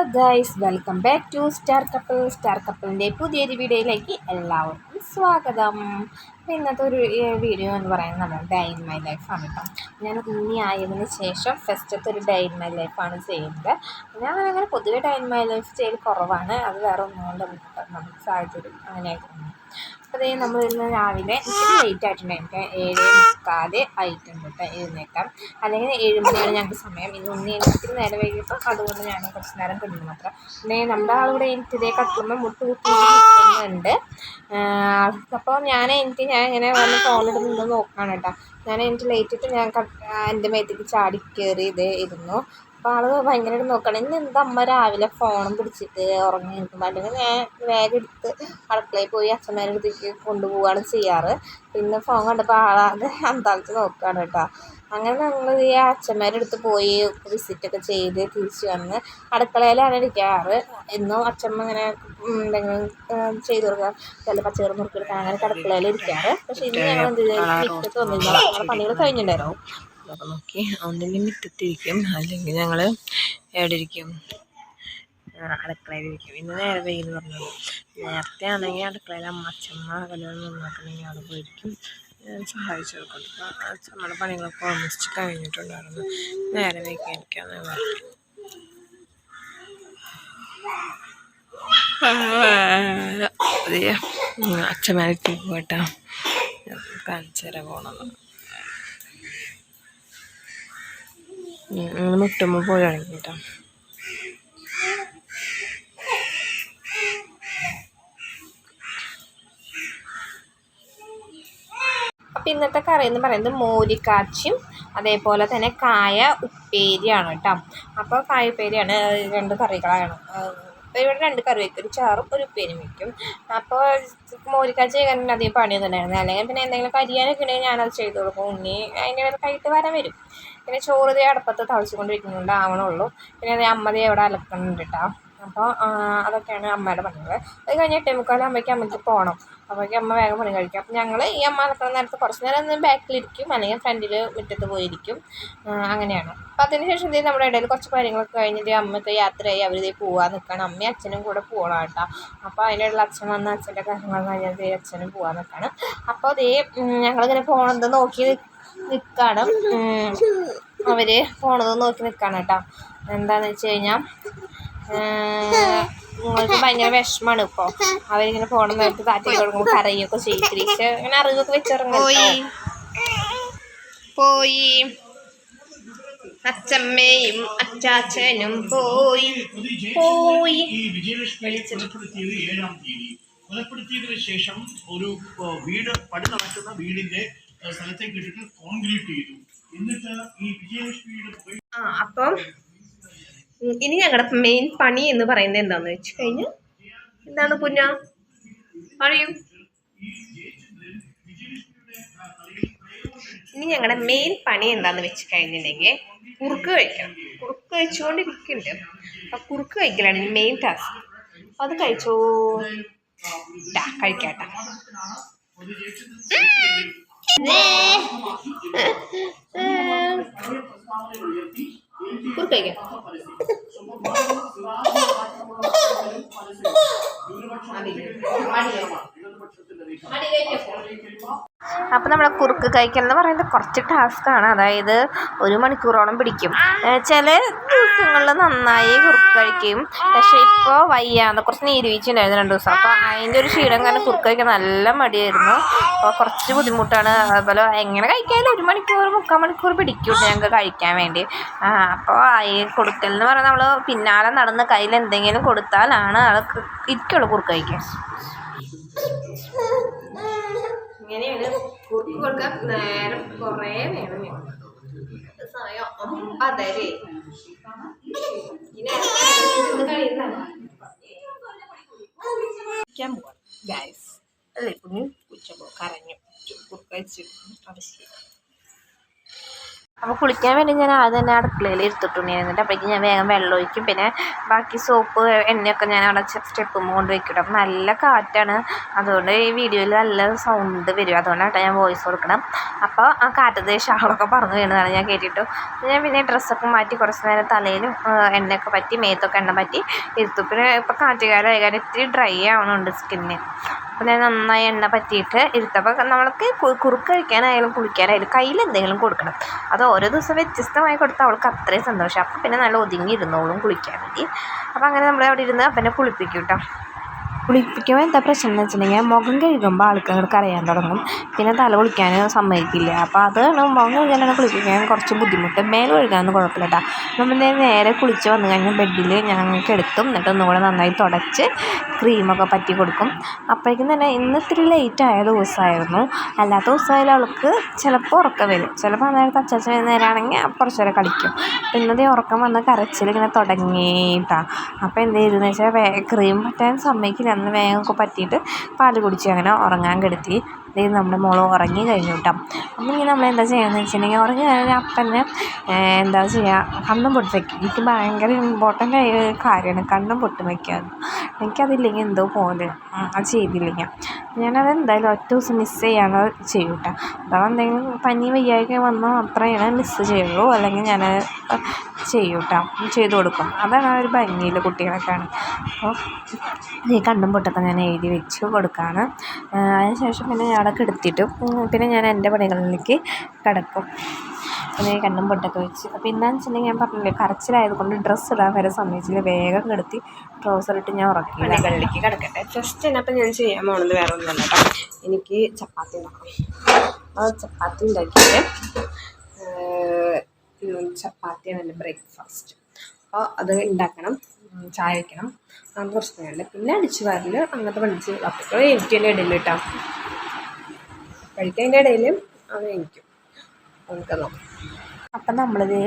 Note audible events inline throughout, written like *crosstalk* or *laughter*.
Hello guys welcome back to star couple. Star കപ്പിളിന്റെ പുതിയൊരു വീഡിയോയിലേക്ക് എല്ലാവർക്കും സ്വാഗതം. ഇന്നത്തെ ഒരു വീഡിയോ എന്ന് പറയുന്നത് നമ്മൾ ഡേ ഇൻ മൈ ലൈഫാണ് കേട്ടോ. ഞാൻ കുഞ്ഞി ആയതിന് ശേഷം ഫസ്റ്റത്തെ ഒരു ഡേ ഇൻ മൈ ലൈഫാണ് ചെയ്യുന്നത്. ഞാൻ അങ്ങനെ പൊതുവെ ഡേ ഇൻ മൈ ലൈഫ് ചെയ്ത് കുറവാണ്. അത് വേറെ ഒന്നുകൊണ്ട് നമുക്ക് സാഹചര്യം അങ്ങനെയായിട്ട് അപ്പോൾ നമ്മൾ ഇന്ന് രാവിലെ ഇച്ചിരി ലേറ്റ് ആയിട്ടുണ്ട്. എനിക്ക് ഏഴ് മുക്കാൽ ആയിട്ടുണ്ട് കേട്ടോ എഴുന്നേക്കാം അല്ലെങ്കിൽ ഏഴ് മണിയാണ് ഞങ്ങൾക്ക് സമയം. ഇന്ന് ഒന്ന് എനിക്ക് നേരെ വൈകിയപ്പോൾ അതുകൊണ്ട് ഞാൻ കുറച്ച് നേരം കിടന്നു മാത്രം. പിന്നെ നമ്മുടെ ആളിവിടെ എനിക്ക് ഇതേ കത്തുമ്പോൾ മുട്ട് കുത്തി അപ്പോൾ ഞാൻ എനിക്ക് ഞാൻ ഇങ്ങനെ വന്ന് ഫോണിടുന്നുണ്ടോ നോക്കുകയാണ് കേട്ടോ ഞാൻ എനിക്ക് ലേറ്റിട്ട് ഞാൻ എന്റെ മേത്തേക്ക് ചാടി കയറി ഇതേ ഇരുന്നു. അപ്പോൾ ആൾ ഭയങ്കരമായിട്ട് നോക്കണം. ഇന്ന് എന്താ അമ്മ രാവിലെ ഫോണും പിടിച്ചിട്ട് ഉറങ്ങി നിൽക്കുമ്പോൾ അല്ലെങ്കിൽ ഞാൻ വേഗം എടുത്ത് അടുക്കളയിൽ പോയി അച്ഛന്മാരുടെ അടുത്തേക്ക് കൊണ്ടുപോവുകയാണ് ചെയ്യാറ്. പിന്നെ ഫോൺ കണ്ടപ്പോൾ ആളാകെ അന്താളിച്ച് നോക്കുകയാണ് കേട്ടോ. അങ്ങനെ ഞങ്ങൾ ഈ അച്ഛന്മാരുടെ അടുത്ത് പോയി വിസിറ്റൊക്കെ ചെയ്ത് തിരിച്ച് വന്ന് അടുക്കളയിലാണ് ഇരിക്കാറ്. എന്നും അച്ഛമ്മ ഇങ്ങനെ എന്തെങ്കിലും ചെയ്തു കൊടുക്കുക. ചില പച്ചക്കറി മുറുക്കിയെടുക്കാൻ അങ്ങനെ അടുക്കളയിൽ ഇരിക്കാറ്. പക്ഷേ ഇന്ന് ഞങ്ങൾ എന്ത് ചെയ്തു? മുറ്റത്ത് പണികൾ കഴിഞ്ഞിട്ടുണ്ടായിരുന്നു. അപ്പോൾ നോക്കി ഒന്നില്ലെങ്കിൽ മിറ്റത്തിരിക്കും അല്ലെങ്കിൽ ഞങ്ങൾ എവിടെ ഇരിക്കും? അടുക്കളയിലിരിക്കും ഇന്ന് നേരെ വെയിൽ പറഞ്ഞു നേരത്തെ ആണെങ്കിൽ അടുക്കളയിൽ അമ്മച്ചമ്മ കല്യാണം നന്നാക്കണമെങ്കിൽ അവിടെ പോയിരിക്കും. സഹായിച്ചു കൊടുക്കും അപ്പോൾ അച്ഛമ്മയുടെ പണികളൊക്കെ ഓൾമോസ്റ്റ് കഴിഞ്ഞിട്ടുണ്ടായിരുന്നു. നേരെ വൈകാനിക്കാന്ന് പറഞ്ഞു അച്ഛമാരി പോയിട്ടാ. കാണിച്ചു തരാൻ പോകണം മുട്ടുമ്പോൾ പോയി തുടങ്ങി കേട്ടോ. അപ്പം ഇന്നത്തെ കറി എന്ന് പറയുന്നത് മോരിക്കാച്ചിയും അതേപോലെ തന്നെ കായ ഉപ്പേരിയാണ് കേട്ടോ. അപ്പോൾ കായ ഉപ്പേരിയാണ് രണ്ട് കറികളാണ്. ഇവിടെ രണ്ട് കറി വയ്ക്കും ഒരു ചാറും ഒരു ഉപ്പേരിയും വയ്ക്കും അപ്പോൾ മോരിക്കാച്ചി ചെയ്യാൻ അധികം പണിയൊന്നും ഉണ്ടായിരുന്നു അല്ലെങ്കിൽ പിന്നെ എന്തെങ്കിലും കരിയാനൊക്കെ ഉണ്ടെങ്കിൽ ഞാനത് ചെയ്ത് കൊടുക്കും. ഉണ്ണി അതിന്റെ കൈയിട്ട് വരാൻ വരും. പിന്നെ ചോറ് ദേ അടുപ്പത്ത് തളിച്ചുകൊണ്ടിരിക്കുന്നുണ്ട് ആവണുള്ളൂ. പിന്നെ അതേ അമ്മ ദേ അവിടെ അലക്കുന്നുണ്ട് കേട്ടോ അപ്പോൾ അതൊക്കെയാണ് അമ്മയുടെ പണികൾ അത് കഴിഞ്ഞ് എട്ടേ മുക്കാലാകുമ്പോഴേക്കും അമ്മയ്ക്ക് പോകണം അപ്പോഴേക്കും അമ്മ വേഗം പണി കഴിക്കും. അപ്പം ഞങ്ങൾ ഈ അമ്മ നടക്കുന്ന നേരത്ത് കുറച്ച് നേരം ഒന്ന് ബാക്കിലിരിക്കും. അല്ലെങ്കിൽ ഫ്രണ്ടിൽ മുറ്റത്ത് പോയിരിക്കും. അങ്ങനെയാണ്. അപ്പോൾ അതിന് ശേഷം ഇതേ നമ്മുടെ ഇടയിൽ കുറച്ച് കാര്യങ്ങളൊക്കെ കഴിഞ്ഞിട്ട് അമ്മയൊക്കെ യാത്രയായി. അവർ ഇതേ പോകാൻ നിൽക്കണം അമ്മയും അച്ഛനും കൂടെ പോകണം കേട്ടോ അപ്പോൾ അതിനുള്ള അച്ഛൻ വന്ന അച്ഛന്റെ കാര്യങ്ങൾ കഴിഞ്ഞാൽ അച്ഛനും പോകാൻ നിൽക്കണം അപ്പോൾ അതേ ഞങ്ങളിങ്ങനെ പോകണത് നോക്കി നിൽക്കണം അവർ പോണത് നോക്കി നിൽക്കണം കേട്ടോ. എന്താന്ന് വെച്ച് കഴിഞ്ഞാൽ നിങ്ങൾക്ക് ഭയങ്കര വിഷമാണ് ഇപ്പോൾ അവരിങ്ങനെ പോണ നേരത്ത് താറ്റി കൊടുക്കുമ്പോൾ കരയൊക്കെ ചെയ്യും. തിരിച്ച് അങ്ങനെ അറിവൊക്കെ വെച്ചിറങ്ങി പോയി. അച്ചമ്മയും അച്ചാച്ചനും പോയി. പോയി. കൊലപ്പെടുത്തിയതിനു ശേഷം ഒരു വീട് പടി നടക്കുന്ന വീടിന്റെ സ്ഥലത്തേക്ക് ഇട്ടിട്ട് കോൺക്രീറ്റ് ചെയ്തു. എന്നിട്ട് ഈ വിജയലക്ഷ്മിയുടെ ആ അപ്പം ഇനി ഞങ്ങളുടെ മെയിൻ പണി എന്ന് പറയുന്നത് എന്താന്ന് വെച്ച് കഴിഞ്ഞാൽ എന്താണ് പുന്ന പറയൂ. ഇനി ഞങ്ങളുടെ മെയിൻ പണി എന്താന്ന് വെച്ച് കഴിഞ്ഞിട്ടുണ്ടെങ്കിൽ കുറുക്ക് കഴിക്കണം. കുറുക്ക് കഴിച്ചുകൊണ്ടിരിക്കുന്നുണ്ട് അപ്പൊ കുറുക്ക് കഴിക്കലാണ് ഇനി മെയിൻ ടാസ്ക് അത് കഴിച്ചോ കഴിക്കാട്ട. കുറുക്ക് *laughs* *laughs* കഴിക്കാം അപ്പോൾ നമ്മുടെ കുറുക്ക് കഴിക്കൽ എന്ന് പറയുന്നത് കുറച്ച് ടാസ്ക് ആണ്. അതായത് ഒരു മണിക്കൂറോളം പിടിക്കും. ചില ദിവസങ്ങളിൽ നന്നായി കുറുക്ക് കഴിക്കും. പക്ഷേ ഇപ്പോൾ വയ്യാന്ന് കുറച്ച് നീരുവീഴ്ച രണ്ട് ദിവസം. അപ്പോൾ അതിന്റെ ഒരു ക്ഷീണം കാരണം കുറുക്ക് കഴിക്കാൻ നല്ല മടിയായിരുന്നു. അപ്പോൾ കുറച്ച് ബുദ്ധിമുട്ടാണ്. അതുപോലെ എങ്ങനെ കഴിക്കാനും ഒരു മണിക്കൂർ മുക്കാൽ മണിക്കൂർ പിടിക്കും ഞങ്ങൾക്ക് കഴിക്കാൻ വേണ്ടി. അപ്പോൾ ഈ കൊടുക്കൽ എന്ന് പറഞ്ഞാൽ നമ്മൾ പിന്നാലെ നടന്ന് കയ്യിൽ എന്തെങ്കിലും കൊടുത്താലാണ് ആൾ ഇരിക്കുള്ളൂ കുറുക്ക് കഴിക്കാൻ ഇങ്ങനെയാണ് കുറുക്ക് കൊടുക്കാൻ നേരം കുറേ വേണം. സമയം ഒമ്പതരെ കഴിക്കാൻ കരഞ്ഞു. കുറുക്കഴിച്ചു ആവശ്യം അപ്പോൾ കുളിക്കാൻ വേണ്ടി ഞാൻ ആദ്യം തന്നെ അടുക്കളയിൽ എടുത്തിട്ടുണ്ടായിരുന്നിട്ട് അപ്പോഴേക്കും ഞാൻ വേഗം വെള്ളം ഒഴിക്കും. പിന്നെ ബാക്കി സോപ്പ് എണ്ണയൊക്കെ ഞാൻ അവിടെ സ്റ്റെപ്പ് കൊണ്ട് വയ്ക്കും നല്ല കാറ്റാണ്. അതുകൊണ്ട് ഈ വീഡിയോയിൽ നല്ല സൗണ്ട് വരും. അതുകൊണ്ടാണ് ഞാൻ വോയിസ് കൊടുക്കണം അപ്പോൾ ആ കാറ്റ് ഷാളൊക്കെ പറഞ്ഞു വീണതാണ്. ഞാൻ കേട്ടിട്ടു. ഞാൻ പിന്നെ ഡ്രസ്സൊക്കെ മാറ്റി കുറച്ച് നേരം തലയിലും എണ്ണയൊക്കെ പറ്റി മേത്തൊക്കെ എണ്ണ പറ്റി ഇരുത്തു. പിന്നെ ഇപ്പോൾ കാറ്റുകാലമായ കാരണം ഇത്തിരി ഡ്രൈ ആവണുണ്ട് സ്കിന്ന് അപ്പോൾ ഞാൻ നന്നായി എണ്ണ പറ്റിയിട്ട് ഇരുത്തപ്പോൾ നമ്മൾക്ക് കുറുക്ക് കഴിക്കാനായാലും കുളിക്കാനായാലും കയ്യിൽ എന്തെങ്കിലും കൊടുക്കണം. അത് ഓരോ ദിവസം വ്യത്യസ്തമായി കൊടുത്താൽ അവൾക്ക് അത്രയും സന്തോഷം. അപ്പം പിന്നെ നല്ല ഒതുങ്ങി ഇരുന്നോളും കുളിക്കാൻ വേണ്ടി. അപ്പം അങ്ങനെ നമ്മൾ അവിടെ ഇരുന്ന് അപ്പനെ കുളിപ്പിക്കും കേട്ടോ കുളിപ്പിക്കുമ്പോൾ എന്താ പ്രശ്നം എന്ന് വെച്ചിട്ടുണ്ടെങ്കിൽ മുഖം കഴുകുമ്പോൾ ആൾക്കാർക്ക് അറിയാൻ തുടങ്ങും. പിന്നെ തല കുളിക്കാൻ സമ്മതിക്കില്ല. അപ്പോൾ അതാണ് മുഖം കഴുകാനാണ് കുളിപ്പിക്കാൻ കുറച്ച് ബുദ്ധിമുട്ട്. മേലെ കഴുകാനൊന്നും കുഴപ്പമില്ല കേട്ടോ നമ്മൾ നേരെ കുളിച്ച് വന്നു കഴിഞ്ഞാൽ ബെഡിൽ ഞങ്ങൾക്ക് എടുത്തും എന്നിട്ട് ഒന്നുകൂടെ നന്നായി തുടച്ച് ക്രീമൊക്കെ പറ്റി കൊടുക്കും. അപ്പോഴേക്കും തന്നെ ഇന്ന് ഇത്തിരി ലേറ്റ് ആയ ദിവസമായിരുന്നു. അല്ലാത്ത ദിവസമായാലും അവൾക്ക് ചിലപ്പോൾ ഉറക്കം വരും. ചിലപ്പോൾ അന്നേരത്ത് അച്ചാച്ച നേരമാണെങ്കിൽ കുറച്ച് നേരം കളിക്കും. അപ്പോൾ ഇന്നത്തെ ഉറക്കം വന്ന് കരച്ചിൽ ഇങ്ങനെ തുടങ്ങിയിട്ടാണ് അപ്പോൾ എന്ത് ചെയ്തെന്ന് വെച്ചാൽ ക്രീം പറ്റാൻ സമ്മതിക്കില്ല. അന്ന് വേഗം ഒക്കെ പറ്റിയിട്ട് പാൽ കുടിച്ച് അങ്ങനെ ഉറങ്ങാൻ കിടത്തി. ദേ നമ്മുടെ മോൾ ഉറങ്ങി കഴിഞ്ഞു കേട്ടോ. അപ്പം ഇങ്ങനെ നമ്മൾ എന്താ ചെയ്യുകയെന്ന് വെച്ചിട്ടുണ്ടെങ്കിൽ ഉറങ്ങി കഴിഞ്ഞാൽ അപ്പം തന്നെ എന്താ ചെയ്യുക കണ്ണും പൊട്ടി വയ്ക്കും എനിക്ക് ഭയങ്കര ഇമ്പോർട്ടന്റ് ആയ ഒരു കാര്യമാണ് കണ്ണും പൊട്ടി വയ്ക്കുക എനിക്കതില്ലെങ്കിൽ എന്തോ പോലെ അത് ചെയ്തില്ലെങ്കിൽ. ഞാനത് എന്തായാലും ഒറ്റ ദിവസം മിസ് ചെയ്യാതെ ചെയ്യും കേട്ടോ. അഥവാ എന്തെങ്കിലും പനി വയ്യായ്ക വന്നാൽ മാത്രമേ മിസ് ചെയ്യുള്ളൂ. അല്ലെങ്കിൽ ഞാൻ ചെയ്യും കേട്ടോ. ചെയ്തു കൊടുക്കും. അതാണ് ആ ഒരു ഭംഗിയിൽ കുട്ടികളൊക്കെയാണ്. അപ്പോൾ ഈ കണ്ണും പൊട്ടൊക്കെ ഞാൻ എഴുതി വെച്ച് കൊടുക്കുകയാണ് അതിന് ശേഷം പിന്നെ ഞാൻ അവിടെ എടുത്തിട്ടും. പിന്നെ ഞാൻ എന്റെ പണികളിലേക്ക് കിടക്കും. പിന്നെ കണ്ണും പൊട്ടൊക്കെ വെച്ച്. അപ്പോൾ എന്താണെന്ന് വെച്ചിട്ടുണ്ടെങ്കിൽ ഞാൻ പറഞ്ഞില്ലേ കരച്ചിലായത് കൊണ്ട് ഡ്രസ്സ് ഇടാൻ വരെ സമയത്തിൽ വേഗം കിടത്തി ട്രൗസർ ഇട്ട് ഞാൻ ഉറക്കി പണികളിലേക്ക് കിടക്കട്ടെ. ഫസ്റ്റ് തന്നെ അപ്പം ഞാൻ ചെയ്യാൻ പോകുന്നത് വേറെ ഒന്നുമല്ല കേട്ടോ എനിക്ക് ചപ്പാത്തി ഉണ്ടാക്കണം. ആ ചപ്പാത്തി ഉണ്ടാക്കിയിട്ട് ചപ്പാത്തിയാണ് എന്റെ ബ്രേക്ക്ഫാസ്റ്റ് അപ്പോൾ അത് ഉണ്ടാക്കണം ചായ വയ്ക്കണം അങ്ങനത്തെ കുറച്ച് പിന്നെ അടിച്ചു വാരൽ അങ്ങനത്തെ പണിച്ച് അപ്പോൾ എനിക്ക് തന്നെ ഇടയിൽ കേട്ടോ കഴിക്കുന്നതിന്റെ ഇടയിൽ അത് എനിക്കും. നമുക്ക് നോക്കാം. അപ്പം നമ്മളിത്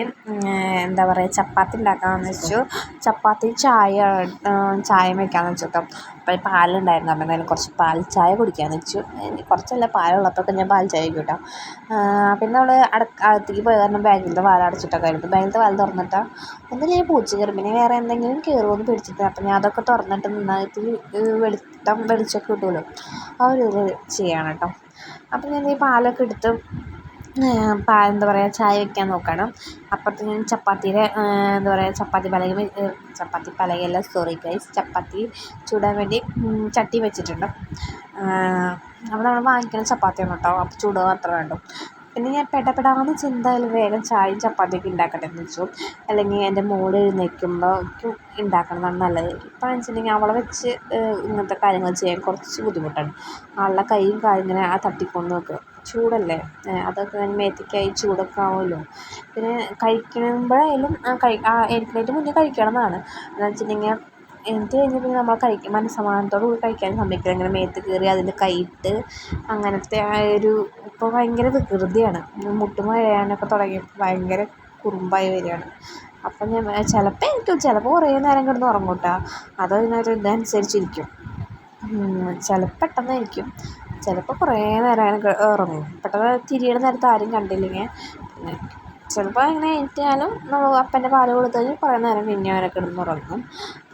എന്താ പറയുക ചപ്പാത്തി ഉണ്ടാക്കാമെന്ന് വെച്ചു. ചപ്പാത്തി ചായ ചായ വയ്ക്കാമെന്ന് വെച്ചു കേട്ടോ. അപ്പോൾ പാലുണ്ടായിരുന്നു. അപ്പം എന്തായാലും കുറച്ച് പാൽ ചായ കുടിക്കാമെന്ന് വെച്ചു. കുറച്ചല്ല പാലുള്ളപ്പോഴൊക്കെ ഞാൻ പാൽ ചായ കേട്ടോ പിന്നെ നമ്മൾ അട അകത്തേക്ക് പോയ കാരണം ബാങ്കിലത്തെ വാല അടച്ചിട്ടൊക്കെ ആയിരുന്നു. ബാങ്കിലത്തെ വാല തുറന്നിട്ടാൽ ഞാൻ പൂച്ച കയറും. പിന്നെ വേറെ എന്തെങ്കിലും കയറുമെന്ന് പേടിച്ചിട്ട് അപ്പം ഞാൻ അതൊക്കെ തുറന്നിട്ട് നന്നായിട്ട് വെളുത്തം വെളിച്ചൊക്കെ കിട്ടുമല്ലോ. ആ ഒരു ഇതിൽ ചെയ്യണം കേട്ടോ. അപ്പം ഞാൻ ഈ പാലൊക്കെ എടുത്ത് എന്താ പറയുക ചായ വെക്കാൻ നോക്കണം. അപ്പുറത്ത് ഞാൻ ചപ്പാത്തിയുടെ എന്താ പറയുക ചപ്പാത്തി പലക ചപ്പാത്തി പലകയല്ല സോറി ഗൈസ് ചപ്പാത്തി ചൂടാൻ വേണ്ടി ചട്ടി വെച്ചിട്ടുണ്ട്. അപ്പോൾ നമ്മൾ വാങ്ങിക്കുന്ന ചപ്പാത്തിയാണ് കേട്ടോ. അപ്പോൾ ചൂട് മാത്രമേ വേണ്ടൂ. പിന്നെ ഞാൻ പെടപെടാന്ന് ചിന്തയിൽ വേഗം ചായയും ചപ്പാത്തിയൊക്കെ ഉണ്ടാക്കട്ടെ എന്ന് വെച്ചു. അല്ലെങ്കിൽ എന്റെ മോൾ എഴുന്നേൽക്കുമ്പോഴേക്കും ഉണ്ടാക്കണമെന്നാണ് നല്ലത്. ഇപ്പം വെച്ചിട്ടുണ്ടെങ്കിൽ അവളെ വെച്ച് ഇങ്ങനത്തെ കാര്യങ്ങൾ ചെയ്യാൻ കുറച്ച് ബുദ്ധിമുട്ടാണ്. ആളുടെ കൈയും കാലും ഇങ്ങനെ ആ തട്ടിക്കൊണ്ട് വെക്കുക ചൂടല്ലേ? അതൊക്കെ ഞാൻ മേത്തേക്കായി ചൂടൊക്കെ ആവുമല്ലോ. പിന്നെ കഴിക്കുമ്പോഴായാലും ആ കഴി ആ എനിക്കായിട്ട് മുന്നേ കഴിക്കണം എന്നാണ്. എന്ന് വെച്ചിട്ടുണ്ടെങ്കിൽ എനിക്ക് കഴിഞ്ഞ് പിന്നെ നമ്മൾ കഴിക്കും മനസ്സമാധാനത്തോടു കൂടി കഴിക്കാൻ സമ്മതിക്കില്ല. ഇങ്ങനെ മേത്ത് കയറി അതിൽ കയ്യിട്ട് അങ്ങനത്തെ ആ ഒരു ഇപ്പോൾ ഭയങ്കര വികൃതിയാണ്. മുട്ടും എഴയാനൊക്കെ തുടങ്ങിയപ്പോൾ ഭയങ്കര കുറുമ്പായി വരികയാണ്. അപ്പം ഞാൻ ചിലപ്പോൾ എനിക്ക് ചിലപ്പോൾ കുറേ നേരം കിടന്ന് ഉറങ്ങും കേട്ടോ അത് അതിനൊരു ഇതനുസരിച്ചിരിക്കും. ചിലപ്പോൾ പെട്ടെന്ന് ഇരിക്കും ചിലപ്പോൾ കുറേ നേരം അങ്ങനെ ഉറങ്ങും. പെട്ടെന്ന് തിരിയണ നേരത്ത് ആരും കണ്ടില്ലെങ്കിൽ പിന്നെ ചിലപ്പോൾ അങ്ങനെ എണീറ്റാലും നമ്മൾ അപ്പന്റെ പാൽ കൊടുത്തു കഴിഞ്ഞാൽ കുറേ നേരം പിന്നെ അവനെ കിടന്നുറങ്ങും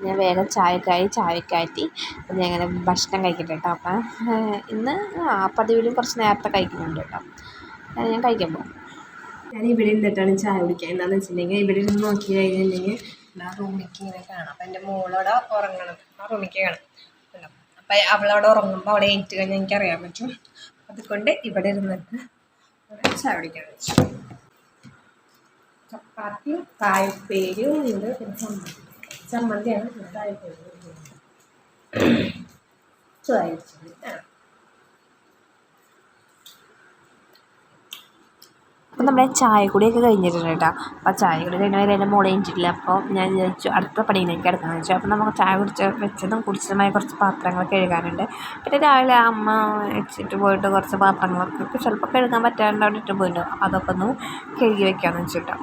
ഞാൻ വേഗം ചായക്കായി ചായക്കാറ്റി പിന്നെ അങ്ങനെ ഭക്ഷണം കഴിക്കട്ടെ കേട്ടോ. അപ്പം ഇന്ന് ആ പതിവിലും കുറച്ച് നേരത്തെ കഴിക്കുന്നുണ്ട് കേട്ടോ. ഞാൻ കഴിക്കാൻ പോകും. ഞാൻ ഇവിടെ ഇരുന്നിട്ടാണ് ചായ കുടിക്കുക എന്താണെന്ന് വെച്ചിട്ടുണ്ടെങ്കിൽ ഇവിടെ ഇരുന്ന് നോക്കി കഴിഞ്ഞിട്ടുണ്ടെങ്കിൽ ആ റൂമിലേക്ക് ഇങ്ങനെ കാണാം. അപ്പം എന്റെ മോളവിടെ ഉറങ്ങണം. ആ റൂമിലേക്ക് കാണാം? അപ്പം അവളവിടെ ഉറങ്ങുമ്പോൾ അവിടെ ഏറ്റു കഴിഞ്ഞാൽ എനിക്കറിയാൻ പറ്റും. അതുകൊണ്ട് ഇവിടെ ഇരുന്നിട്ട് ചായ കുടിക്കാൻ വെച്ചു. ചപ്പാത്തിയും കായപ്പേരും ഉണ്ട് പിന്നെ ചമ്മന്തി ചമ്മന്തിയാണ് കായപ്പേരും ചായ കുടിച്ചത് ആ. അപ്പോൾ നമ്മുടെ ചായ കുടിയൊക്കെ കഴിഞ്ഞിട്ടുണ്ട് കേട്ടോ. അപ്പോൾ ചായ കുടി കഴിഞ്ഞാൽ എന്റെ മോളെ എണീറ്റിട്ടില്ല. അപ്പോൾ ഞാൻ വിചാരിച്ചു അടുത്ത പണിയിലേക്ക് കിടക്കാമെന്ന് വെച്ചു അപ്പോൾ നമുക്ക് ചായ കുടിച്ച് വെച്ചതും കുടിച്ചതുമായ കുറച്ച് പാത്രങ്ങൾ കഴുകാനുണ്ട്. പിന്നെ രാവിലെ അമ്മ വെച്ചിട്ട് പോയിട്ട് കുറച്ച് പാത്രങ്ങളൊക്കെ ചിലപ്പോൾ കഴുകാൻ പറ്റാണ്ട് അവിടെ ഇട്ട് പോയിട്ടുണ്ട്. അപ്പോൾ അതൊക്കെ ഒന്ന് കഴുകി വെക്കാമെന്ന് വെച്ചിട്ടോ.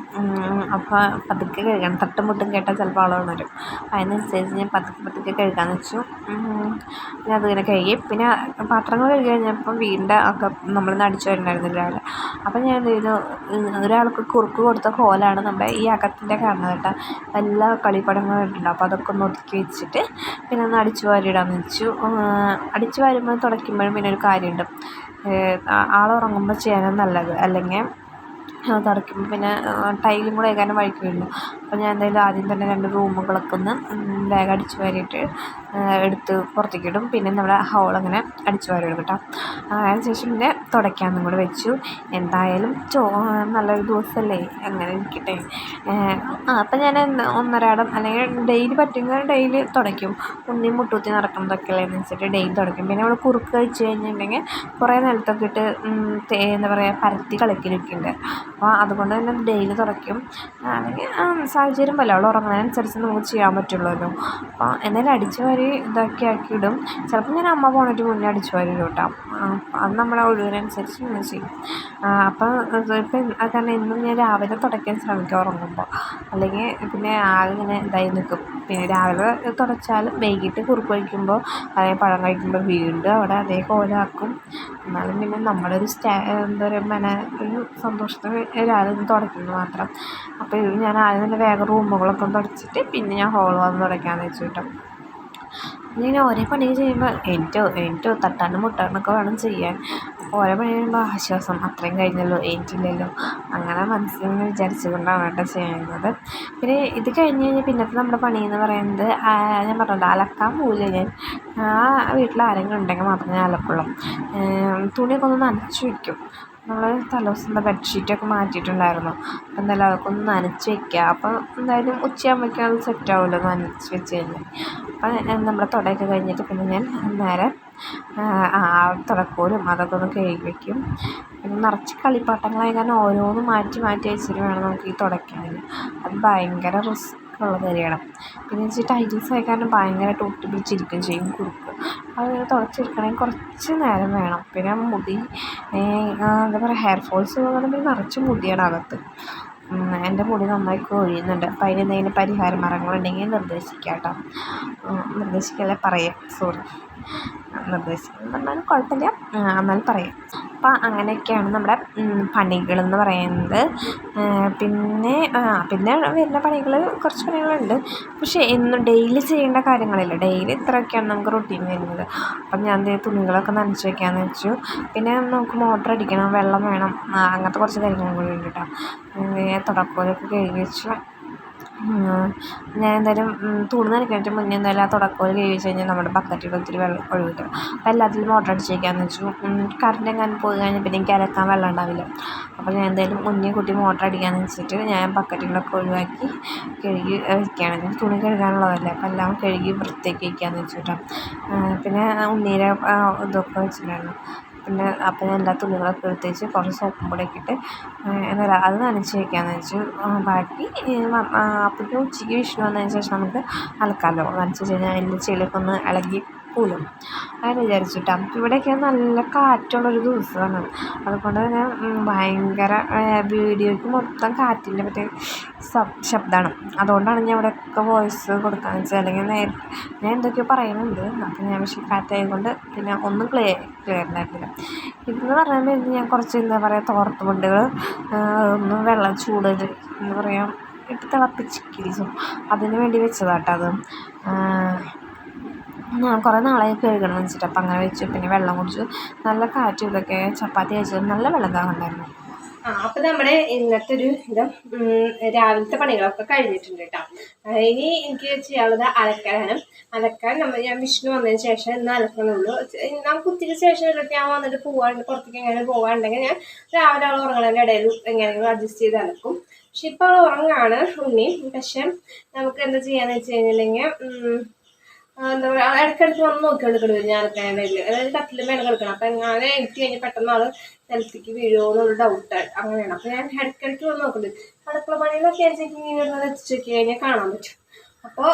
അപ്പോൾ പതുക്കെ കഴുകണം. തട്ടും മുട്ടും കേട്ടാൽ ചിലപ്പോൾ ആൾ വരും. അതിനനുസരിച്ച് ഞാൻ പതുക്കെ പതുക്കെ കഴുകാമെന്ന് വെച്ചു. പിന്നെ അതിങ്ങനെ കഴുകി. പിന്നെ പാത്രങ്ങൾ കഴുകി കഴിഞ്ഞപ്പോൾ വീടിന്റെ ഒക്കെ നമ്മളിന്ന് അടിച്ചു വരുന്നുണ്ടായിരുന്നില്ല രാവിലെ. അപ്പം ഞാൻ എന്ത് ചെയ്തു? ഒരാൾക്ക് കുറുക്ക് കൊടുത്ത കോലാണ് നമ്മുടെ ഈ അകത്തിന്റെ കാണുന്നത് കേട്ടോ. എല്ലാ കളിപ്പടങ്ങളുണ്ട് അപ്പോൾ അതൊക്കെ ഒന്ന് ഒതുക്കി വെച്ചിട്ട് പിന്നെ ഒന്ന് അടിച്ചു വാരിയിടാന്ന് വെച്ചു. അടിച്ചു വാരുമ്പോൾ തുടയ്ക്കുമ്പോഴും പിന്നെ ഒരു കാര്യമുണ്ട്. ആളുറങ്ങുമ്പോൾ ചെയ്യാനാണ് നല്ലത്. അല്ലെങ്കിൽ തുടയ്ക്കുമ്പോൾ പിന്നെ ടൈലും കൂടെ ഏകാനും വഴിക്ക് വീഴുന്നു അപ്പോൾ ഞാൻ എന്തായാലും ആദ്യം തന്നെ രണ്ട് റൂമുകളൊക്കെ ഒന്ന് വേഗം അടിച്ചു വാരിയിട്ട് എടുത്ത് പുറത്തേക്ക് ഇടും. പിന്നെ നമ്മുടെ ഹോളങ്ങനെ അടിച്ചു വാരി ഇടും കേട്ടോ. അതിന് ശേഷം പിന്നെ തുടയ്ക്കാമെന്നും കൂടെ വെച്ചു. എന്തായാലും ചോ നല്ലൊരു ദിവസമല്ലേ അങ്ങനെ ഇരിക്കട്ടെ. ആ അപ്പം ഞാൻ ഒന്നരാടം അല്ലെങ്കിൽ ഡെയിലി പറ്റുമെങ്കിൽ ഡെയിലി തുടയ്ക്കും. ഉണ്ണി മുട്ടൂത്തി നടക്കുന്നതൊക്കെ അല്ലേ എന്ന് വെച്ചിട്ട് ഡെയിലി തുടയ്ക്കും. പിന്നെ നമ്മൾ കുറുക്ക് കഴിച്ച് കഴിഞ്ഞിട്ടുണ്ടെങ്കിൽ കുറേ നിലത്തൊക്കെ ഇട്ട് എന്താ പറയുക പരത്തി കളിക്കലൊക്കെ ഉണ്ട് അപ്പോൾ അതുകൊണ്ട് തന്നെ ഡെയിലി തുടയ്ക്കും. അല്ലെങ്കിൽ സാഹചര്യം പോലെ. അവൾ ഉറങ്ങുന്നതിനനുസരിച്ച് നമുക്ക് ചെയ്യാൻ പറ്റുള്ളൂല്ലോ അപ്പോൾ എന്തായാലും അടിച്ചു വാരി ഇതാക്കി ആക്കി ഇടും ചിലപ്പോൾ ഞാൻ അമ്മ പോണിട്ട് മുന്നേ അടിച്ചു വരും കേട്ടോ. അത് നമ്മളെ ഒഴിവിനനുസരിച്ച് ഞാൻ ചെയ്യും. അപ്പോൾ ഇപ്പം കാരണം എന്നും ഞാൻ രാവിലെ തുടയ്ക്കാൻ ശ്രമിക്കും ഉറങ്ങുമ്പോൾ. അല്ലെങ്കിൽ പിന്നെ ആകെ ഇങ്ങനെ ഇതായി നിൽക്കും. പിന്നെ രാവിലെ തുടച്ചാൽ വൈകിട്ട് കുറുക്ക് കഴിക്കുമ്പോൾ അല്ലെങ്കിൽ പഴം കഴിക്കുമ്പോൾ വീണ്ടും അവിടെ അതേ കോലാക്കും. എന്നാലും പിന്നെ നമ്മുടെ ഒരു സ്റ്റാ എന്താ പറയുക മന ഒരു സന്തോഷത്തിന് രാവിലെ ഒന്ന് തുടയ്ക്കുന്നത് മാത്രം. അപ്പോൾ ഞാൻ ആദ്യം തന്നെ വേഗം റൂമുകളൊക്കെ തുടച്ചിട്ട് പിന്നെ ഞാൻ ഹോൾ വന്ന് തുടയ്ക്കാമെന്ന് വെച്ചു കേട്ടോ. ഇങ്ങനെ ഓരോ പണി ചെയ്യുമ്പോൾ എന്റെ എന്റെ തട്ടാനും മുട്ടാനൊക്കെ വേണം ചെയ്യാൻ. ഓരോ പണി ചെയ്യുമ്പോൾ ആശ്വാസം അത്രയും കഴിഞ്ഞല്ലോ എനിക്കില്ലല്ലോ അങ്ങനെ മനസ്സിൽ നിന്ന് വിചാരിച്ചുകൊണ്ടാണ് കേട്ടോ ചെയ്യുന്നത്. പിന്നെ ഇത് കഴിഞ്ഞ് കഴിഞ്ഞാൽ പിന്നത്തെ നമ്മുടെ പണി എന്ന് പറയുന്നത് ഞാൻ പറഞ്ഞത് അലക്കാൻ പോവില്ല ഞാൻ? ആ വീട്ടിൽ ആരെങ്കിലും ഉണ്ടെങ്കിൽ മാത്രമേ അലക്കുള്ളൂ. തുണിയൊക്കെ ഒന്ന് നനച്ച് വയ്ക്കും നമ്മൾ തലേദിവസത്തെ ബെഡ്ഷീറ്റൊക്കെ മാറ്റിയിട്ടുണ്ടായിരുന്നു. അപ്പം എന്തായാലും അതൊക്കെ ഒന്ന് നനച്ച് വെക്കുക. അപ്പം എന്തായാലും ഉച്ചയാകുമ്പോഴേക്കും അത് സെറ്റ് ആവുമല്ലോ നനച്ച് വെച്ച് കഴിഞ്ഞാൽ. അപ്പം നമ്മുടെ തുടയൊക്കെ കഴിഞ്ഞിട്ട് പിന്നെ ഞാൻ നേരെ തുടക്കോലും അതൊക്കെ ഒന്ന് കഴുകി വയ്ക്കും പിന്നെ നിറച്ച് കളിപ്പാട്ടങ്ങളായ കാരണം ഓരോന്നും മാറ്റി മാറ്റി വെച്ചിട്ട് വേണം നമുക്ക് ഈ തുടയ്ക്കാൻ അത് ഭയങ്കര റിസ്ക് ഉള്ള കാര്യമാണ്. പിന്നെ വെച്ച് ടൈൽസ് ആയി കാരണം ഭയങ്കരമായിട്ട് ഒട്ടി പിടിച്ചിരിക്കുകയും ചെയ്യും കുറുക്ക്. അത് തുടച്ചെടുക്കണമെങ്കിൽ കുറച്ച് നേരം വേണം. പിന്നെ മുടി എന്താ പറയുക ഹെയർ ഫോൾസ് പോകുകയാണെങ്കിൽ നിറച്ച് മുടിയാണ് അകത്ത്. എന്റെ മുടി നന്നായി കൊഴിയുന്നുണ്ട്. അപ്പോൾ അതിന് എന്തെങ്കിലും പരിഹാര മരങ്ങളുണ്ടെങ്കിൽ നിർദ്ദേശിക്കാം കേട്ടോ. നിർദ്ദേശിക്കല്ലേ പറയാം? സോറി നിർദ്ദേശിക്കുന്നത് എന്നാലും കുഴപ്പമില്ല എന്നാലും പറയാം. അപ്പം അങ്ങനെയൊക്കെയാണ് നമ്മുടെ പണികളെന്ന് പറയുന്നത്. പിന്നെ പിന്നെ വരുന്ന പണികൾ കുറച്ച് പണികളുണ്ട്. പക്ഷേ എന്നും ഡെയിലി ചെയ്യേണ്ട കാര്യങ്ങളില്ല. ഡെയിലി ഇത്രയൊക്കെയാണ് നമുക്ക് റൊട്ടീൻ വരുന്നത്. അപ്പം ഞാൻ എന്ത് തുണികളൊക്കെ നനച്ച് വെക്കാമെന്ന് വെച്ചു. പിന്നെ നമുക്ക് മോട്ടർ അടിക്കണം വെള്ളം വേണം. അങ്ങനത്തെ കുറച്ച് കാര്യങ്ങളും കൂടി ഉണ്ട് കേട്ടോ. തുടക്കമൊക്കെ കഴുകി വെച്ചു. ഞാൻ എന്തായാലും തുണി നനയ്ക്കുന്നതിന് മുന്നേ എന്തായാലും ആ തുടക്കോൽ കഴുകി വെച്ച് കഴിഞ്ഞാൽ നമ്മുടെ ബക്കറ്റിൽ ഒത്തിരി വെള്ളം ഒഴിവ് കിട്ടും എല്ലാത്തിലും മോട്ടർ അടിച്ചേക്കാന്ന് വെച്ചു. കറണ്ട് എങ്ങാനും പോയി കഴിഞ്ഞാൽ പിന്നെ എനിക്ക് അലക്കാൻ വെള്ളം ഉണ്ടാവില്ല. അപ്പോൾ ഞാൻ എന്തായാലും മുന്നേ കൂട്ടി മോട്ടർ അടിക്കാമെന്ന് വെച്ചിട്ട് ഞാൻ ബക്കറ്റിലൊക്കെ ഒഴിവാക്കി കഴുകി വയ്ക്കുകയാണ് തുണി കഴുകാനുള്ളതല്ലേ. അപ്പോൾ എല്ലാം കഴുകി വൃത്തിയാക്കി വയ്ക്കാമെന്ന് വെച്ചു കേട്ടോ. പിന്നെ ഉണ്ണീരെ ഇതൊക്കെ വെച്ചിട്ടുണ്ടായിരുന്നു പിന്നെ അപ്പം ഞാൻ എല്ലാ തുണികളൊക്കെ എടുത്ത് കുറച്ച് സോപ്പും പൊടിയൊക്കെ ഇട്ട് എന്നാൽ അത് നനച്ച് വയ്ക്കാമെന്ന് വെച്ചു. ബാക്കി അപ്പോഴേക്കും ഉച്ചയ്ക്ക് വിഷു വന്നതിന് ശേഷം നമുക്ക് അലക്കാമല്ലോ. നനച്ച് വെച്ച് കഴിഞ്ഞാൽ അതിന്റെ ചെളിയൊക്കെ ഒന്ന് ഇളകി പോലും. അങ്ങനെ വിചാരിച്ചിട്ടാ. ഇവിടെയൊക്കെ നല്ല കാറ്റുള്ളൊരു ദിവസമാണ്. അതുകൊണ്ട് തന്നെ ഭയങ്കര വീഡിയോയ്ക്ക് മൊത്തം കാറ്റിന്റെ മറ്റേ ശബ്ദമാണ് അതുകൊണ്ടാണ് ഞാൻ ഇവിടെയൊക്കെ വോയിസ് കൊടുക്കാന്ന് വെച്ചാൽ അല്ലെങ്കിൽ നേരിട്ട് ഞാൻ എന്തൊക്കെയോ പറയുന്നുണ്ട്. അപ്പം ഞാൻ പക്ഷേ കാറ്റായതുകൊണ്ട് പിന്നെ ഒന്നും ക്ലിയർ ക്ലിയർ ഉണ്ടായിരുന്നില്ല ഇതെന്ന് പറയുമ്പോൾ ഞാൻ കുറച്ച് എന്താ പറയുക തോർത്ത് മുണ്ടുകൾ ഒന്നും വെള്ളം ചൂട് എന്താ പറയുക ഇട്ട് തിളപ്പിച്ച് കിരിച്ചും അതിന് വേണ്ടി വെച്ചതാട്ടോ അത്. കുറേ നാളായി കഴുകണം വെച്ചിട്ട് അപ്പം അങ്ങനെ വെച്ചു. പിന്നെ വെള്ളം കുടിച്ചു. നല്ല കാറ്റ് ഇതൊക്കെ ചപ്പാത്തി കഴിച്ചത് നല്ല വെള്ളം ദാഹമുണ്ടായിരുന്നു ആ അപ്പം നമ്മുടെ ഇന്നത്തെ ഒരു ഇത് രാവിലത്തെ പണികളൊക്കെ കഴിഞ്ഞിട്ടുണ്ട് കേട്ടോ. ഇനി എനിക്ക് ചെയ്യാനുള്ളത് അലക്കാനാണ് അലക്കാൻ നമ്മൾ ഞാൻ വിഷ്ണു വന്നതിന് ശേഷം ഇന്ന് അലക്കണുള്ളൂ. നമുക്ക് ഉച്ചയ്ക്ക് ശേഷം ഞാൻ വന്നിട്ട് പോവാണ്ട് പുറത്തേക്ക് എങ്ങനെ പോകാനുണ്ടെങ്കിൽ ഞാൻ രാവിലെ അവൾ ഉറങ്ങണതിന്റെ ഇടയിൽ എങ്ങനെയെങ്കിലും അഡ്ജസ്റ്റ് ചെയ്ത് അലക്കും. പക്ഷെ ഇപ്പോൾ അവൾ ഉറങ്ങാണ് ഉണ്ണി പക്ഷെ നമുക്ക് എന്താ ചെയ്യാന്ന് വെച്ച് കഴിഞ്ഞിട്ടുണ്ടെങ്കിൽ എന്താ പറയുക ഇടയ്ക്കിടയ്ക്ക് വന്ന് നോക്കിക്കൊണ്ട് കിടക്കും ഞാൻ വരില്ല അതായത് കട്ടിലും മേലെ കിടക്കണം. അപ്പം ഞാൻ എനിക്ക് കഴിഞ്ഞ് പെട്ടെന്ന് ആൾ നിലത്തേക്ക് വീഴുമോ എന്നുള്ള ഡൗട്ട് അങ്ങനെയാണ്. അപ്പം ഞാൻ ഇടയ്ക്കിടയ്ക്ക് വന്ന് നോക്കുന്നുണ്ട് അടുക്കള പണിയിലൊക്കെ ആയിരിക്കും ഇങ്ങനെ ഒന്ന് എത്തിച്ചു നോക്കി കഴിഞ്ഞാൽ കാണാൻ പറ്റും. അപ്പോൾ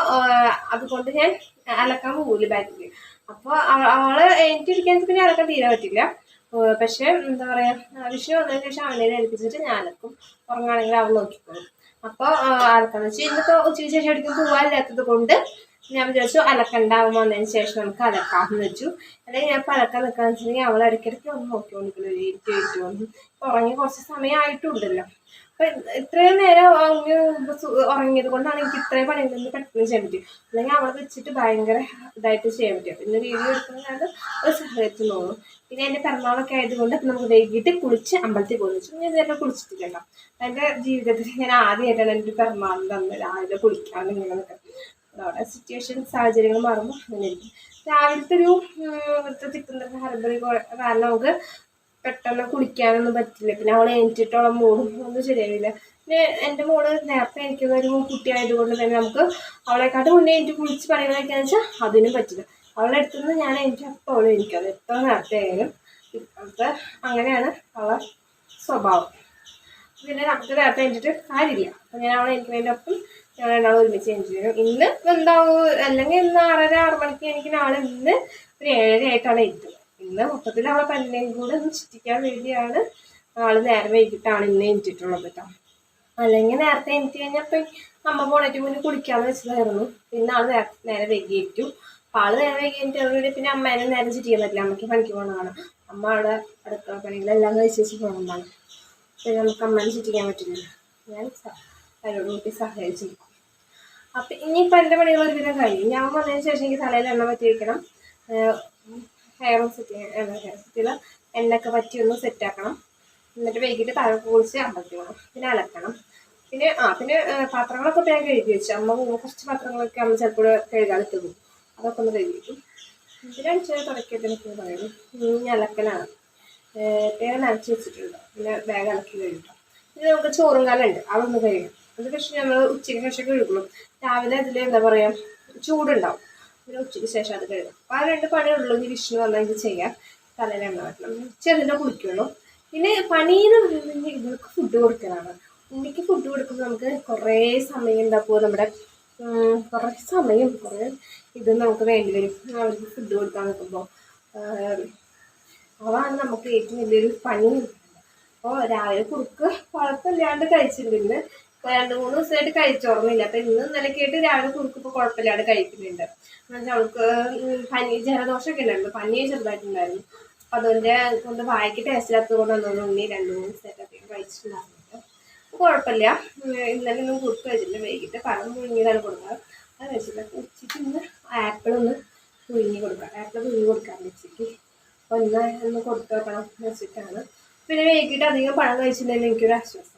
അതുകൊണ്ട് ഞാൻ അലക്കാൻ പോകില്ല ബാക്കിൽ അപ്പോൾ അവൾ എനിക്കിരിക്കാൻ പിന്നെ അലക്കാൻ തീരെ പറ്റില്ല. പക്ഷേ എന്താ പറയുക വിഷു വന്നതിന് ശേഷം അവനെ ഏൽപ്പിച്ചിട്ട് ഞാൻ അലക്കും. ഉറങ്ങുകയാണെങ്കിൽ അവൾ നോക്കിക്കോളും. അപ്പോൾ അലക്കാന്ന് വെച്ചാൽ ഇന്നത്തെ ഉച്ചയ്ക്ക് ശേഷം എടുക്കും പോകാനില്ലാത്തത് കൊണ്ട് ഞാൻ വിചാരിച്ചു അലക്കണ്ടാവും വന്നതിന് ശേഷം നമുക്ക് അലക്കാമെന്ന് വെച്ചു. അല്ലെങ്കിൽ ഞാൻ ഇപ്പോൾ അലക്കാൻ നിൽക്കാന്ന് വെച്ചിട്ടുണ്ടെങ്കിൽ അവൾ ഇടയ്ക്കിടയ്ക്ക് ഒന്ന് നോക്കിക്കൊണ്ടിരിക്കുന്നു ഇരിക്കും ഏറ്റവും ഉറങ്ങി കുറച്ച് സമയമായിട്ടുണ്ടല്ലോ അപ്പം ഇത്രയും നേരം ഉറങ്ങിയത് കൊണ്ടാണ് എനിക്ക് ഇത്രയും പണികളൊന്നും പെട്ടെന്ന് ചെയ്യാൻ പറ്റും അല്ലെങ്കിൽ അവളെ വെച്ചിട്ട് ഭയങ്കര ഇതായിട്ട് ചെയ്യാൻ പറ്റും പിന്നെ വീഡിയോ എടുക്കുന്നത് ഒരു സഹായത്തിൽ തോന്നും പിന്നെ എന്റെ പിറന്നാളൊക്കെ ആയതുകൊണ്ട് നമുക്ക് വൈകിട്ട് കുളിച്ച് അമ്പലത്തിൽ പോകുന്നു വെച്ചു. ഞാൻ ഇതുവരെ കുളിച്ചിട്ടില്ലല്ലോ. എന്റെ ജീവിതത്തിൽ ഞാൻ ആദ്യമായിട്ടാണ് എന്റെ പിറന്നാളിന്റെ അന്ന് രാവിലെ കുളിക്കാൻ നിൽക്കുന്നത് അവിടെ സിറ്റുവേഷൻ സാഹചര്യങ്ങൾ മാറുമ്പോൾ അങ്ങനെ ഇരിക്കും രാവിലത്തെ ഒരു ഇവിടുത്തെ ചിക്കൻ ഹർബറി കാരണം നമുക്ക് പെട്ടെന്ന് കുളിക്കാനൊന്നും പറ്റില്ല. പിന്നെ അവളെ എണീറ്റിട്ടോളം മൂടും ഒന്നും ശരിയാവില്ല പിന്നെ എന്റെ മോൾ നേരത്തെ എനിക്കുന്ന ഒരു കുട്ടിയായതുകൊണ്ട് തന്നെ നമുക്ക് അവളെക്കാട്ടും മുന്നേ എനിക്ക് കുളിച്ച് പണികളൊക്കെ വെച്ചാൽ അതിനും പറ്റില്ല. അവളെ അടുത്തുനിന്ന് ഞാൻ എനിക്ക് അപ്പോൾ അവളെ എനിക്ക് അത് എത്ര നേരത്തെ ആയാലും ഇപ്പോഴത്തെ അങ്ങനെയാണ് അവളെ സ്വഭാവം. പിന്നെ നമുക്ക് നേരത്തെ എണീറ്റിട്ട് കാര്യമില്ല. അപ്പം ഞാൻ അവളെ എനിക്ക് വേണ്ടി ഒപ്പം ഞങ്ങൾ രണ്ടാളും ഒരുമിച്ച് എണീറ്റ് വരും ഇന്ന് എന്താവും? അല്ലെങ്കിൽ ഇന്ന് ആറര ആറ് മണിക്ക് എനിക്ക് നാളെ ഇന്ന് ഒരു ഏഴര ആയിട്ടാണ് എത്തുക ഇന്ന് മൊത്തത്തിൽ അവളെ പല്ലേം കൂടെ ഒന്ന് ചുറ്റിക്കാൻ വേണ്ടിയാണ് ആൾ നേരെ വൈകിട്ടാണ് ഇന്ന് എനിച്ചിട്ടുള്ളത് കേട്ടോ അല്ലെങ്കിൽ നേരത്തെ എനിക്ക് കഴിഞ്ഞപ്പോൾ അമ്മ പോണേറ്റ് മുന്നേ കുളിക്കാമെന്ന് വെച്ചതായിരുന്നു. പിന്നെ ആൾ നേരത്തെ നേരെ വൈകിയിട്ടു. അപ്പം ആൾ നേരെ വൈകിട്ട് പിന്നെ അമ്മേനെ നേരം ചിരിക്കാൻ പറ്റില്ല അമ്മയ്ക്ക് പണിക്ക് പോകണതാണ് അമ്മ അവിടെ അടുക്കള പണികളെല്ലാം കഴിച്ച് വെച്ച് പോകുന്നതാണ് പിന്നെ നമുക്ക് അമ്മേനെ ചുറ്റിക്കാൻ പറ്റില്ല ഞാൻ അതിനോട് കൂട്ടി സഹായിച്ചിരിക്കും. അപ്പം ഇനിയിപ്പോൾ എന്റെ പണികൾ ഒരുവിധം കഴിയും ഞാൻ വന്നതിന് ശേഷം എനിക്ക് തലയിൽ എണ്ണ പറ്റി വെക്കണം. ഹെയറും സെറ്റ് ഹെയർ സെറ്റിൽ എണ്ണയൊക്കെ പറ്റി ഒന്ന് സെറ്റാക്കണം എന്നിട്ട് വൈകിട്ട് തല കുളിച്ച് അമ്പലത്തിൽ വേണം പിന്നെ അലക്കണം. പിന്നെ ആ പിന്നെ പത്രങ്ങളൊക്കെ ഞാൻ കഴുകി വെച്ചു. അമ്മ കുറച്ച് പാത്രങ്ങളൊക്കെ അമ്മ ചിലപ്പോൾ കഴുകാതെ പോകും അതൊക്കെ ഒന്ന് കഴുകി വെക്കും. ഇതിനാണ് ചെറിയ തുടക്കിയതിനൊക്കെ പറയുന്നത് ഇനി അലക്കലാണ്. പേര് നനച്ച് വെച്ചിട്ടുണ്ട്. പിന്നെ ബാഗ് അലക്കി കഴിഞ്ഞിട്ടോ പിന്നെ നമുക്ക് ചോറും കാലുണ്ട് അതൊന്ന് കഴിയും അത് പക്ഷെ നമ്മൾ ഉച്ചയ്ക്ക് ശേഷം കഴുകുള്ളൂ രാവിലെ അതിൽ എന്താ പറയുക ചൂടുണ്ടാവും. പിന്നെ ഉച്ചയ്ക്ക് ശേഷം അത് കഴുകും. അപ്പോൾ ആ രണ്ട് പണിയുള്ളൂ ഇനി വിഷ്ണു വന്നാൽ ഇത് ചെയ്യാം തലേയിൽ എണ്ണ വെക്കണം. ചെറുതിനെ കുളിക്കുള്ളൂ. പിന്നെ പണിയെന്ന് പറയുന്നത് ഇവർക്ക് ഫുഡ് കൊടുക്കലാണ്. ഉണ്ണിക്ക് ഫുഡ് കൊടുക്കുമ്പോൾ നമുക്ക് കുറേ സമയം ഉണ്ടാക്കുമോ നമ്മുടെ കുറേ സമയം കുറേ ഇത് നമുക്ക് വേണ്ടി വരും. അവർക്ക് ഫുഡ് കൊടുക്കാൻ നിൽക്കുമ്പോൾ അതാണ് നമുക്ക് ഏറ്റവും വലിയൊരു പണി. അപ്പോൾ രാവിലെ കുറുക്ക് കുഴപ്പമില്ലാണ്ട് കഴിച്ചിട്ടുണ്ട്. രണ്ട് മൂന്ന് ദിവസമായിട്ട് കഴിച്ചോർന്നില്ല അപ്പം ഇന്ന് കേട്ട് രാവിലെ കുറുക്ക് ഇപ്പോൾ കുഴപ്പമില്ലാണ്ട് കഴിക്കുന്നുണ്ട്. എന്നുവെച്ചാൽ അവൾക്ക് പനി ജലദോഷമൊക്കെ ഉണ്ടായിരുന്നു. പനിയെ ചെറുതായിട്ടുണ്ടായിരുന്നു. അപ്പം അതുകൊണ്ട് കൊണ്ട് വായിക്ക് ടേസ്റ്റ് ഇല്ലാത്തത് കൊണ്ട് ഒന്നും ഉണ്ണി രണ്ട് മൂന്ന് ദിവസമായിട്ടൊക്കെ കഴിച്ചിട്ടുണ്ടായിരുന്നു കുഴപ്പമില്ല. ഇന്നലെ ഒന്നും കുറുക്ക് കഴിച്ചില്ല വൈകിട്ട് പഴം പുഴുങ്ങിയതാണ് കൊടുക്കുക അത് കഴിച്ചില്ല ഉച്ചയ്ക്ക് ഇന്ന് ആപ്പിൾ ഒന്ന് പുഴുങ്ങി കൊടുക്കാം. ആപ്പിൾ പുഴുങ്ങി കൊടുക്കാൻ ഉച്ചയ്ക്ക്. അപ്പോൾ ഒന്ന് കൊടുത്തു നോക്കണം വെച്ചിട്ടാണ്. പിന്നെ വൈകിട്ട് അധികം പഴം കഴിച്ചിട്ടുണ്ടെങ്കിൽ എനിക്കൊരു ആശ്വാസം.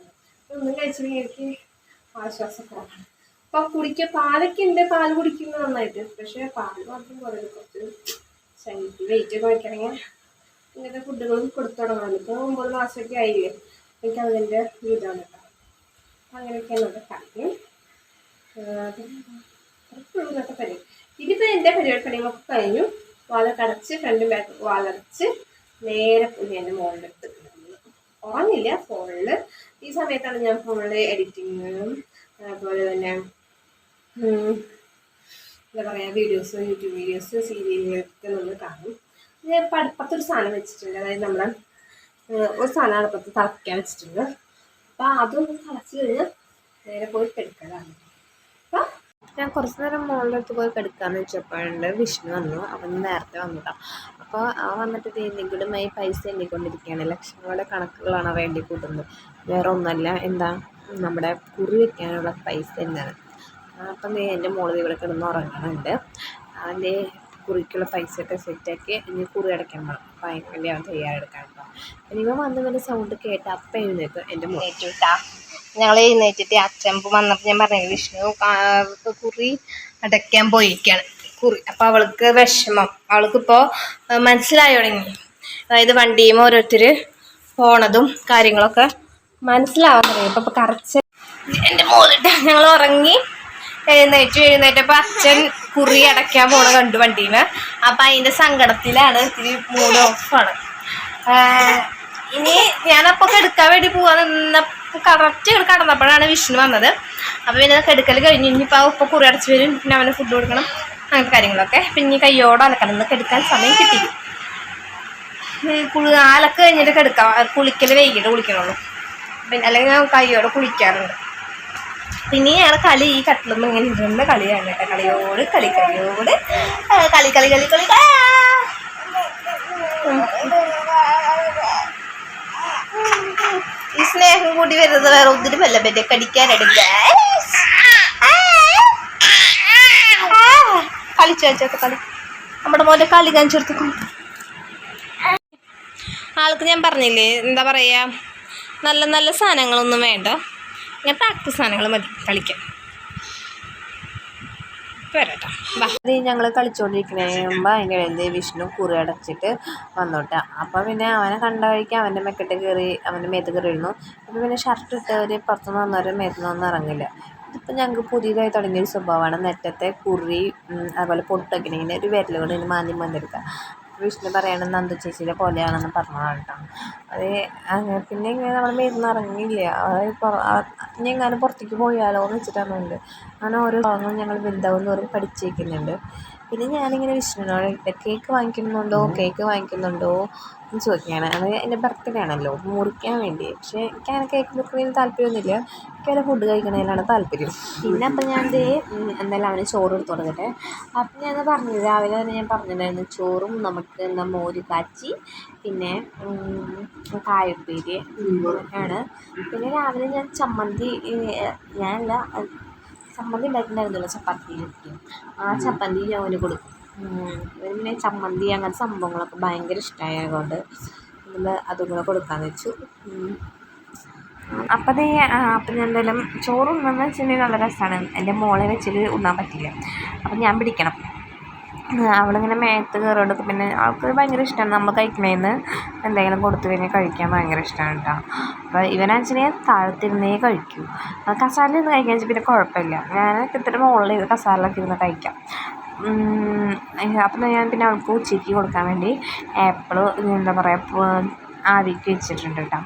ഒന്നും കഴിച്ചില്ലെങ്കിൽ എനിക്ക് ആശ്വാസം കുറവാണ് അപ്പോൾ കുടിക്കുക പാലൊക്കെ ഉണ്ട് പാൽ കുടിക്കുന്നത് നന്നായിട്ട്. പക്ഷേ പാൽ മാത്രം കുറേ കുറച്ച് ശരീരത്തിൽ വെയിറ്റ് ഒക്കെ വയ്ക്കണമെങ്കിൽ ഇങ്ങനത്തെ ഫുഡുകളും കൊടുത്തു തുടങ്ങണം. ഇപ്പോൾ ഒമ്പത് മാസമൊക്കെ ആയില്ലേ എനിക്ക് അതിന്റെ ഇതാണ് അങ്ങനെയൊക്കെയാണ് കാര്യം ഇന്നത്തെ പരിപാടി. ഇതിപ്പോൾ എന്റെ പരിപാടി പണികളൊക്കെ കഴിഞ്ഞു. വാല കടച്ച് ഫ്രണ്ടും ബാക്ക് വാലടച്ച് നേരെ പോയി എന്റെ മോളിലെടുത്ത്. ഉറങ്ങില്ല ഫോണിൽ ഈ സമയത്താണ് ഞാൻ ഫോണിൽ എഡിറ്റിങ്ങും അതുപോലെ തന്നെ എന്താ പറയുക വീഡിയോസ് യൂട്യൂബ് വീഡിയോസ് സീരിയലുകളൊക്കെ നമ്മൾ കാണും. ഞാൻ പത്തൊരു സാധനം വെച്ചിട്ടുണ്ട്. അതായത് നമ്മുടെ ഒരു സാധനം അടുപ്പത്ത് തിളക്കാൻ വെച്ചിട്ടുണ്ട്. അപ്പോൾ അതൊന്ന് തിളച്ച് കഴിഞ്ഞാൽ നേരെ പോയി കിടക്കലാണ് അപ്പം ഞാൻ കുറച്ച് നേരം മോളുടെ പോയി കെടുക്കാന്ന് വെച്ചപ്പോഴുണ്ട് വിഷ്ണു വന്നു. അവൻ നേരത്തെ വന്നതാ അപ്പോൾ ആ വന്നിട്ട് നികുടമായി പൈസ എണ്ണിക്കൊണ്ടിരിക്കുകയാണ്. ലക്ഷങ്ങളുടെ കണക്കുകളാണ് എണ്ണി കൂട്ടുന്നത് വേറെ ഒന്നല്ല. എന്താ? നമ്മുടെ കുറി വെക്കാനുള്ള പൈസ തന്നെയാണ്. അപ്പം നീ എന്റെ മോളിൽ ഇവിടെ കിടന്ന് ഉറങ്ങുന്നുണ്ട്. അതിന്റെ കുറിക്കുള്ള പൈസയൊക്കെ സെറ്റാക്കി ഇനി കുറി അടയ്ക്കാൻ പോകണം അപ്പോൾ അതിന് വേണ്ടി അവൻ തയ്യാറെടുക്കാൻ പോകാം ഇനി ഇവൻ വന്നതിന്റെ സൗണ്ട് കേട്ട് അപ്പം എഴുന്നേക്കും എന്റെ മോളിൽ ഞങ്ങൾ എഴുന്നേറ്റിട്ട് അച്ഛൻ വന്നപ്പോൾ ഞാൻ പറഞ്ഞു വിഷ്ണു കുറി അടയ്ക്കാൻ പോയിരിക്കുകയാണ് കുറി. അപ്പോൾ അവൾക്ക് വിഷമം. അവൾക്കിപ്പോൾ മനസ്സിലായി തുടങ്ങി അതായത് വണ്ടിയും ഓരോരുത്തർ പോണതും കാര്യങ്ങളൊക്കെ മനസ്സിലാവാൻ തുടങ്ങി. ഇപ്പോൾ കറച്ച് എന്റെ മോളിട്ട് ഞങ്ങൾ ഉറങ്ങി എഴുന്നേറ്റ്. എഴുന്നേറ്റപ്പോൾ അച്ഛൻ കുറി അടയ്ക്കാൻ പോണ കണ്ടു വണ്ടിയിൽ അപ്പം അതിന്റെ സങ്കടത്തിലാണ് ഇത്തിരി മൂഡ് ഓഫാണ്. ഇനി ഞാനപ്പോൾ എടുക്കാൻ വേണ്ടി പോവാൻ നിന്ന കറക്റ്റ് ഇവിടെ കടന്നപ്പോഴാണ് വിഷ്ണു വന്നത്. അപ്പോൾ പിന്നെ എടുക്കൽ കഴിഞ്ഞ് ഇനിയിപ്പോൾ ആ ഉപ്പ കുറി അടച്ച് വരും. പിന്നെ അവനെ ഫുഡ് കൊടുക്കണം. അങ്ങനത്തെ കാര്യങ്ങളൊക്കെ. പിന്നെ കയ്യോടെ അലക്കണം. എന്നൊക്കെ എടുക്കാൻ സമയം കിട്ടി. കുളി ആലൊക്കെ കഴിഞ്ഞിട്ട് എടുക്കാം കുളിക്കൽ വൈകിട്ട് കുളിക്കണുള്ളൂ. പിന്നെ അല്ലെങ്കിൽ ഞാൻ കയ്യോടെ കുളിക്കാറുണ്ട്. പിന്നെ ഞങ്ങൾ കളി ഈ കട്ടിലൊന്നും ഇങ്ങനെ ഇരുന്ന കളിയാണ് കേട്ടോ. കളിയോട് കളി കളിയോട് കളി കളി കളി കളി ആ. ഉം. ഈ സ്നേഹം കൂടി വരുന്നത് വേറെ ഒന്നിനും അല്ല പിന്നെ കടിക്കാനെടുക്ക. കളിച്ചു കളി. നമ്മുടെ മോനെ കളി ആൾക്ക് ഞാൻ പറഞ്ഞില്ലേ എന്താ പറയുക നല്ല നല്ല സാധനങ്ങളൊന്നും വേണ്ട. ഞാൻ പാക്ക് സാധനങ്ങൾ മതി കളിക്കാൻ. വരട്ടോ ഞങ്ങൾ കളിച്ചുകൊണ്ടിരിക്കുമ്പോൾ അതിന്റെ ഇടയിൽ വിഷ്ണു കുറി അടച്ചിട്ട് വന്നോട്ടെ. അപ്പോൾ പിന്നെ അവനെ കണ്ട വഴിക്ക് അവന്റെ മെക്കെട്ട് കയറി അവന്റെ മേത്ത് കയറിയിരുന്നു അപ്പോൾ പിന്നെ ഷർട്ട് ഇട്ടവർ പുറത്തുനിന്ന് വന്നവർ മേത്ത് നിന്നൊന്നും ഇറങ്ങില്ല. ഇതിപ്പോൾ ഞങ്ങൾക്ക് പുതിയതായി തുടങ്ങിയൊരു സ്വഭാവമാണ്. നെറ്റത്തെ കുറി അതുപോലെ പൊട്ടൊക്കെ ഇങ്ങനെ ഒരു വിരലുകൊണ്ട് ഇങ്ങനെ മാന്തി മാന്തിയെടുക്കുക വിഷ്ണു പറയണം നന്ദു ചേച്ചിയുടെ പോലെയാണെന്ന് പറഞ്ഞതാണ് കേട്ടോ. അത് അങ്ങനെ പിന്നെ ഇങ്ങനെ നമ്മൾ മരുന്ന് ഇറങ്ങിയില്ല? ഇനി എങ്ങാനും പുറത്തേക്ക് പോയാലോ എന്ന് വെച്ചിട്ടാണ് അങ്ങനെ ഓരോ ഭാഗങ്ങളും ഞങ്ങൾ വലുതാവും തോറും പഠിച്ചേക്കുന്നുണ്ട്. പിന്നെ ഞാനിങ്ങനെ വിഷ്ണുവിനോട് കേക്ക് വാങ്ങിക്കുന്നുണ്ടോ? കേക്ക് വാങ്ങിക്കുന്നുണ്ടോ? എന്ന് ചോദിക്കുകയാണ്. അത് എന്റെ ബർത്ത്ഡേ ആണല്ലോ മുറിക്കാൻ വേണ്ടി. പക്ഷേ എനിക്ക് അങ്ങനെ കേക്ക് മുറിക്കുന്നതിന് താല്പര്യമൊന്നുമില്ല. എനിക്ക് അതിൽ ഫുഡ് കഴിക്കുന്നതിലാണ് താല്പര്യം. പിന്നെ അപ്പം ഞാൻ ദേ എന്തായാലും അവന് ചോറ് എടുത്ത് തുടങ്ങട്ടെ അപ്പം ഞാൻ പറഞ്ഞു രാവിലെ തന്നെ ഞാൻ പറഞ്ഞിട്ടുണ്ടായിരുന്നു ചോറും നമുക്ക് എന്താ മോര് കാച്ചി പിന്നെ കായപ്പേര് ആണ്. പിന്നെ രാവിലെ ഞാൻ ചമ്മന്തി ഞാനല്ല ചമ്മന്തി ഉണ്ടാക്കിയിട്ടുണ്ടായിരുന്നല്ലോ ചപ്പാത്തിയിലേക്ക് ആ ചപ്പാത്തി അവന് കൊടുക്കും. ഉം, പിന്നെ ചമ്മന്തി അങ്ങനത്തെ സംഭവങ്ങളൊക്കെ ഭയങ്കര ഇഷ്ടമായതുകൊണ്ട് നമ്മൾ അതും കൂടെ കൊടുക്കാൻ വെച്ചു. അപ്പം അതേ അപ്പം ഞാൻ എന്തായാലും ചോറ് ഉണ്ണെന്ന് വെച്ചിട്ടുണ്ടെങ്കിൽ നല്ല രസമാണ് എന്റെ മോളെ വെച്ചിട്ട് ഉണ്ണാൻ പറ്റില്ല. അപ്പം ഞാൻ പിടിക്കണം. അവളിങ്ങനെ മേത്ത് കയറുകൊണ്ട് പിന്നെ അവൾക്ക് ഭയങ്കര ഇഷ്ടമാണ് നമ്മൾ കഴിക്കണേന്ന്. എന്തെങ്കിലും കൊടുത്തു കഴിഞ്ഞാൽ കഴിക്കാൻ ഭയങ്കര ഇഷ്ടമാണ് കേട്ടോ അപ്പോൾ ഇവനാണെന്ന് താഴത്തിരുന്നേ കഴിക്കൂ. ആ, കസാരയിൽ ഇരുന്ന് കഴിക്കാൻ വെച്ചാൽ പിന്നെ കുഴപ്പമില്ല. ഞാൻ ഇത്തിരി മുകളിൽ ഇത് കസാരയിലൊക്കെ ഇരുന്ന് കഴിക്കാം. അപ്പം ഞാൻ പിന്നെ അവൾക്ക് ഉച്ചയ്ക്ക് കൊടുക്കാൻ വേണ്ടി ആപ്പിൾ എന്താ പറയുക ആവിക്ക് വെച്ചിട്ടുണ്ട് കേട്ടോ.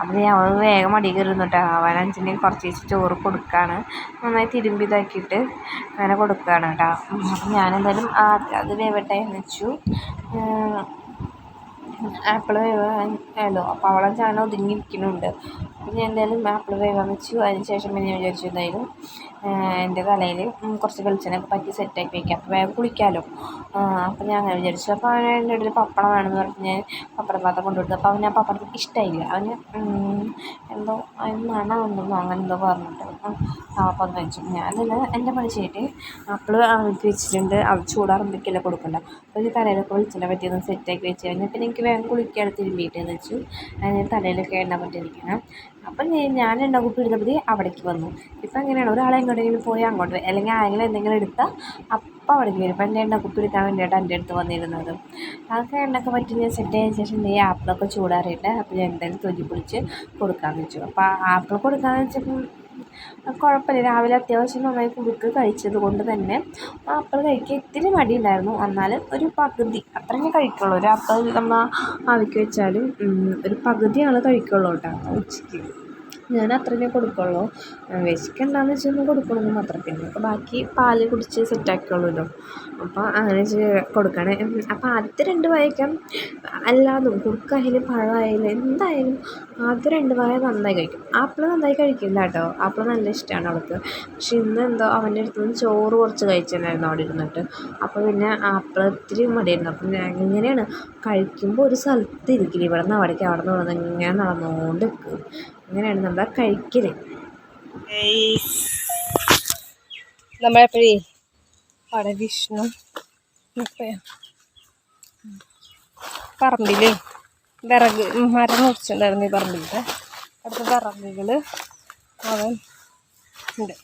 അപ്പോൾ ഞാൻ അവൾ വേഗം അടി കയറുന്നു കേട്ടോ. അവനഞ്ചിന് കുറച്ച് വെച്ച് ചോറ് കൊടുക്കുകയാണ് നന്നായി തിരുമ്പി ഇതാക്കിയിട്ട് അങ്ങനെ കൊടുക്കുകയാണ് കേട്ടോ. അപ്പം ഞാനെന്തായാലും അത് വേവട്ടെ എന്ന് വെച്ചു. ആപ്പിൾ വേവാനല്ലോ അപ്പോൾ അവളെ ചാണകം ഒതുങ്ങിയിരിക്കുന്നുണ്ട്. പിന്നെ എന്തായാലും ആപ്പിൾ വേവാൻ വെച്ചു. അതിന് ശേഷം പിന്നെ ഞാൻ വിചാരിച്ചു എന്തായാലും എന്റെ തലയിൽ കുറച്ച് വെളിച്ചെണ്ണയൊക്കെ പറ്റി സെറ്റാക്കി വയ്ക്കാം അപ്പോൾ വേഗം കുളിക്കാമല്ലോ അപ്പോൾ ഞാൻ അങ്ങനെ വിചാരിച്ചു. അപ്പോൾ അവൻ എന്റെ അടുത്ത് പപ്പടം വേണമെന്ന് പറഞ്ഞ് ഞാൻ പപ്പടം പാത്രം കൊണ്ടുകൊടുത്തു അപ്പോൾ അവന് ആ പപ്പടത്തിന് ഇഷ്ടമായില്ല അവന് എന്തോ അതിന് മണമുണ്ടെന്നോ അങ്ങനെ എന്തോ പറഞ്ഞിട്ട്. അപ്പം എന്ന് വെച്ചു ഞാനല്ല എന്റെ പണി ചെയ്തിട്ട് ആപ്പിൾ അവൾക്ക് വെച്ചിട്ടുണ്ട്. അത് ചൂടാറുമ്പോഴേക്കല്ലേ കൊടുക്കണ്ട. അപ്പോൾ ഈ തലയിലൊക്കെ വെളിച്ചെണ്ണ പറ്റിയൊന്ന് സെറ്റാക്കി വെച്ച് കഴിഞ്ഞാൽ പിന്നെ എനിക്ക് വേഗം കുളിക്കാതെ തിരുമ്പിയിട്ട് എന്ന് വെച്ചു. അതിന് തലയിലൊക്കെ എണ്ണ പറ്റിയിരിക്കണം. അപ്പം ഞാൻ- എണ്ണ കുപ്പി എടുത്തപ്പോൾ അവിടേക്ക് വന്നു. ഇപ്പം എങ്ങനെയാണ്? ഒരാളെ എങ്ങോട്ടെങ്കിലും പോയി അങ്ങോട്ട് അല്ലെങ്കിൽ ആരെങ്കിലും എന്തെങ്കിലും എടുത്താൽ അപ്പം അവിടേക്ക് വരും ഇപ്പം എന്റെ എണ്ണ കുപ്പി എടുക്കാൻ വേണ്ടിയിട്ട് എന്റെ അടുത്ത് വന്നിരുന്നത്. ആകെ എണ്ണയൊക്കെ പറ്റി ഞാൻ സെറ്റ് ആയതിനു ശേഷം ഈ ആപ്പിളൊക്കെ ചൂടാറിയിട്ട് അപ്പോൾ ഞാൻ എന്തായാലും തൊലി പൊളിച്ച് കൊടുക്കാമെന്ന് വെച്ചു. അപ്പോൾ ആപ്പിൾ കൊടുക്കാമെന്ന് വെച്ചപ്പം കുഴപ്പമില്ല. രാവിലെ അത്യാവശ്യം നന്നായി കുടുക്ക് കഴിച്ചത് കൊണ്ട് തന്നെ ആപ്പിൾ കഴിക്കാൻ ഇത്തിരി മടിയുണ്ടായിരുന്നു. എന്നാലും ഒരു പകുതി അത്രയും കഴിക്കുള്ളൂ. ഒരു ആപ്പിൾ നമ്മൾ ആവിക്ക് വെച്ചാലും ഒരു പകുതി ആൾ കഴിക്കുള്ളൂ കേട്ടോ ഉച്ചയ്ക്ക്. ഞാൻ അത്രയേ കൊടുക്കുള്ളൂ. വിശക്കണ്ടെന്ന് വെച്ചാൽ ഒന്ന് കൊടുക്കണമെന്ന് മാത്രം. പിന്നെ ബാക്കി പാൽ കുടിച്ച് സെറ്റാക്കിയുള്ളൂല്ലോ അപ്പോൾ അങ്ങനെ കൊടുക്കണേ. അപ്പോൾ ആദ്യത്തെ രണ്ട് വായക്കാം. അല്ലാതും കുറുക്കായാലും പഴമായാലും എന്തായാലും ആദ്യത്തെ രണ്ട് വായ നന്നായി കഴിക്കും. ആപ്പിൾ നന്നായി കഴിക്കില്ല കേട്ടോ. ആപ്പിൾ നല്ല ഇഷ്ടമാണ് അവൾക്ക്. പക്ഷെ ഇന്ന് എന്തോ അവന്റെ അടുത്ത് നിന്ന് ചോറ് കുറച്ച് കഴിച്ചിട്ടുണ്ടായിരുന്നു അവിടെ ഇരുന്നിട്ട്. അപ്പോൾ പിന്നെ ആപ്പിൾ ഒത്തിരി മടിയായിരുന്നു. അപ്പം ഞാൻ ഇങ്ങനെയാണ് കഴിക്കുമ്പോൾ ഒരു സ്ഥലത്ത് ഇരിക്കില്ല ഇവിടെ നിന്ന് അവിടേക്ക് അവിടെ നിന്ന് ഇങ്ങനെ നടന്നുകൊണ്ട് നിൽക്കും അങ്ങനെയാണ് നമ്മൾ കഴിക്കൽ നമ്മളെപ്പോഴേ? അവിടെ വിഷ്ണു പറമ്പിൽ. വിറക് മരം മുറിച്ചിട്ടുണ്ടായിരുന്നു ഈ പറമ്പിലത്തെ. അടുത്ത വിറകുകൾ അവൻ ഉണ്ട്.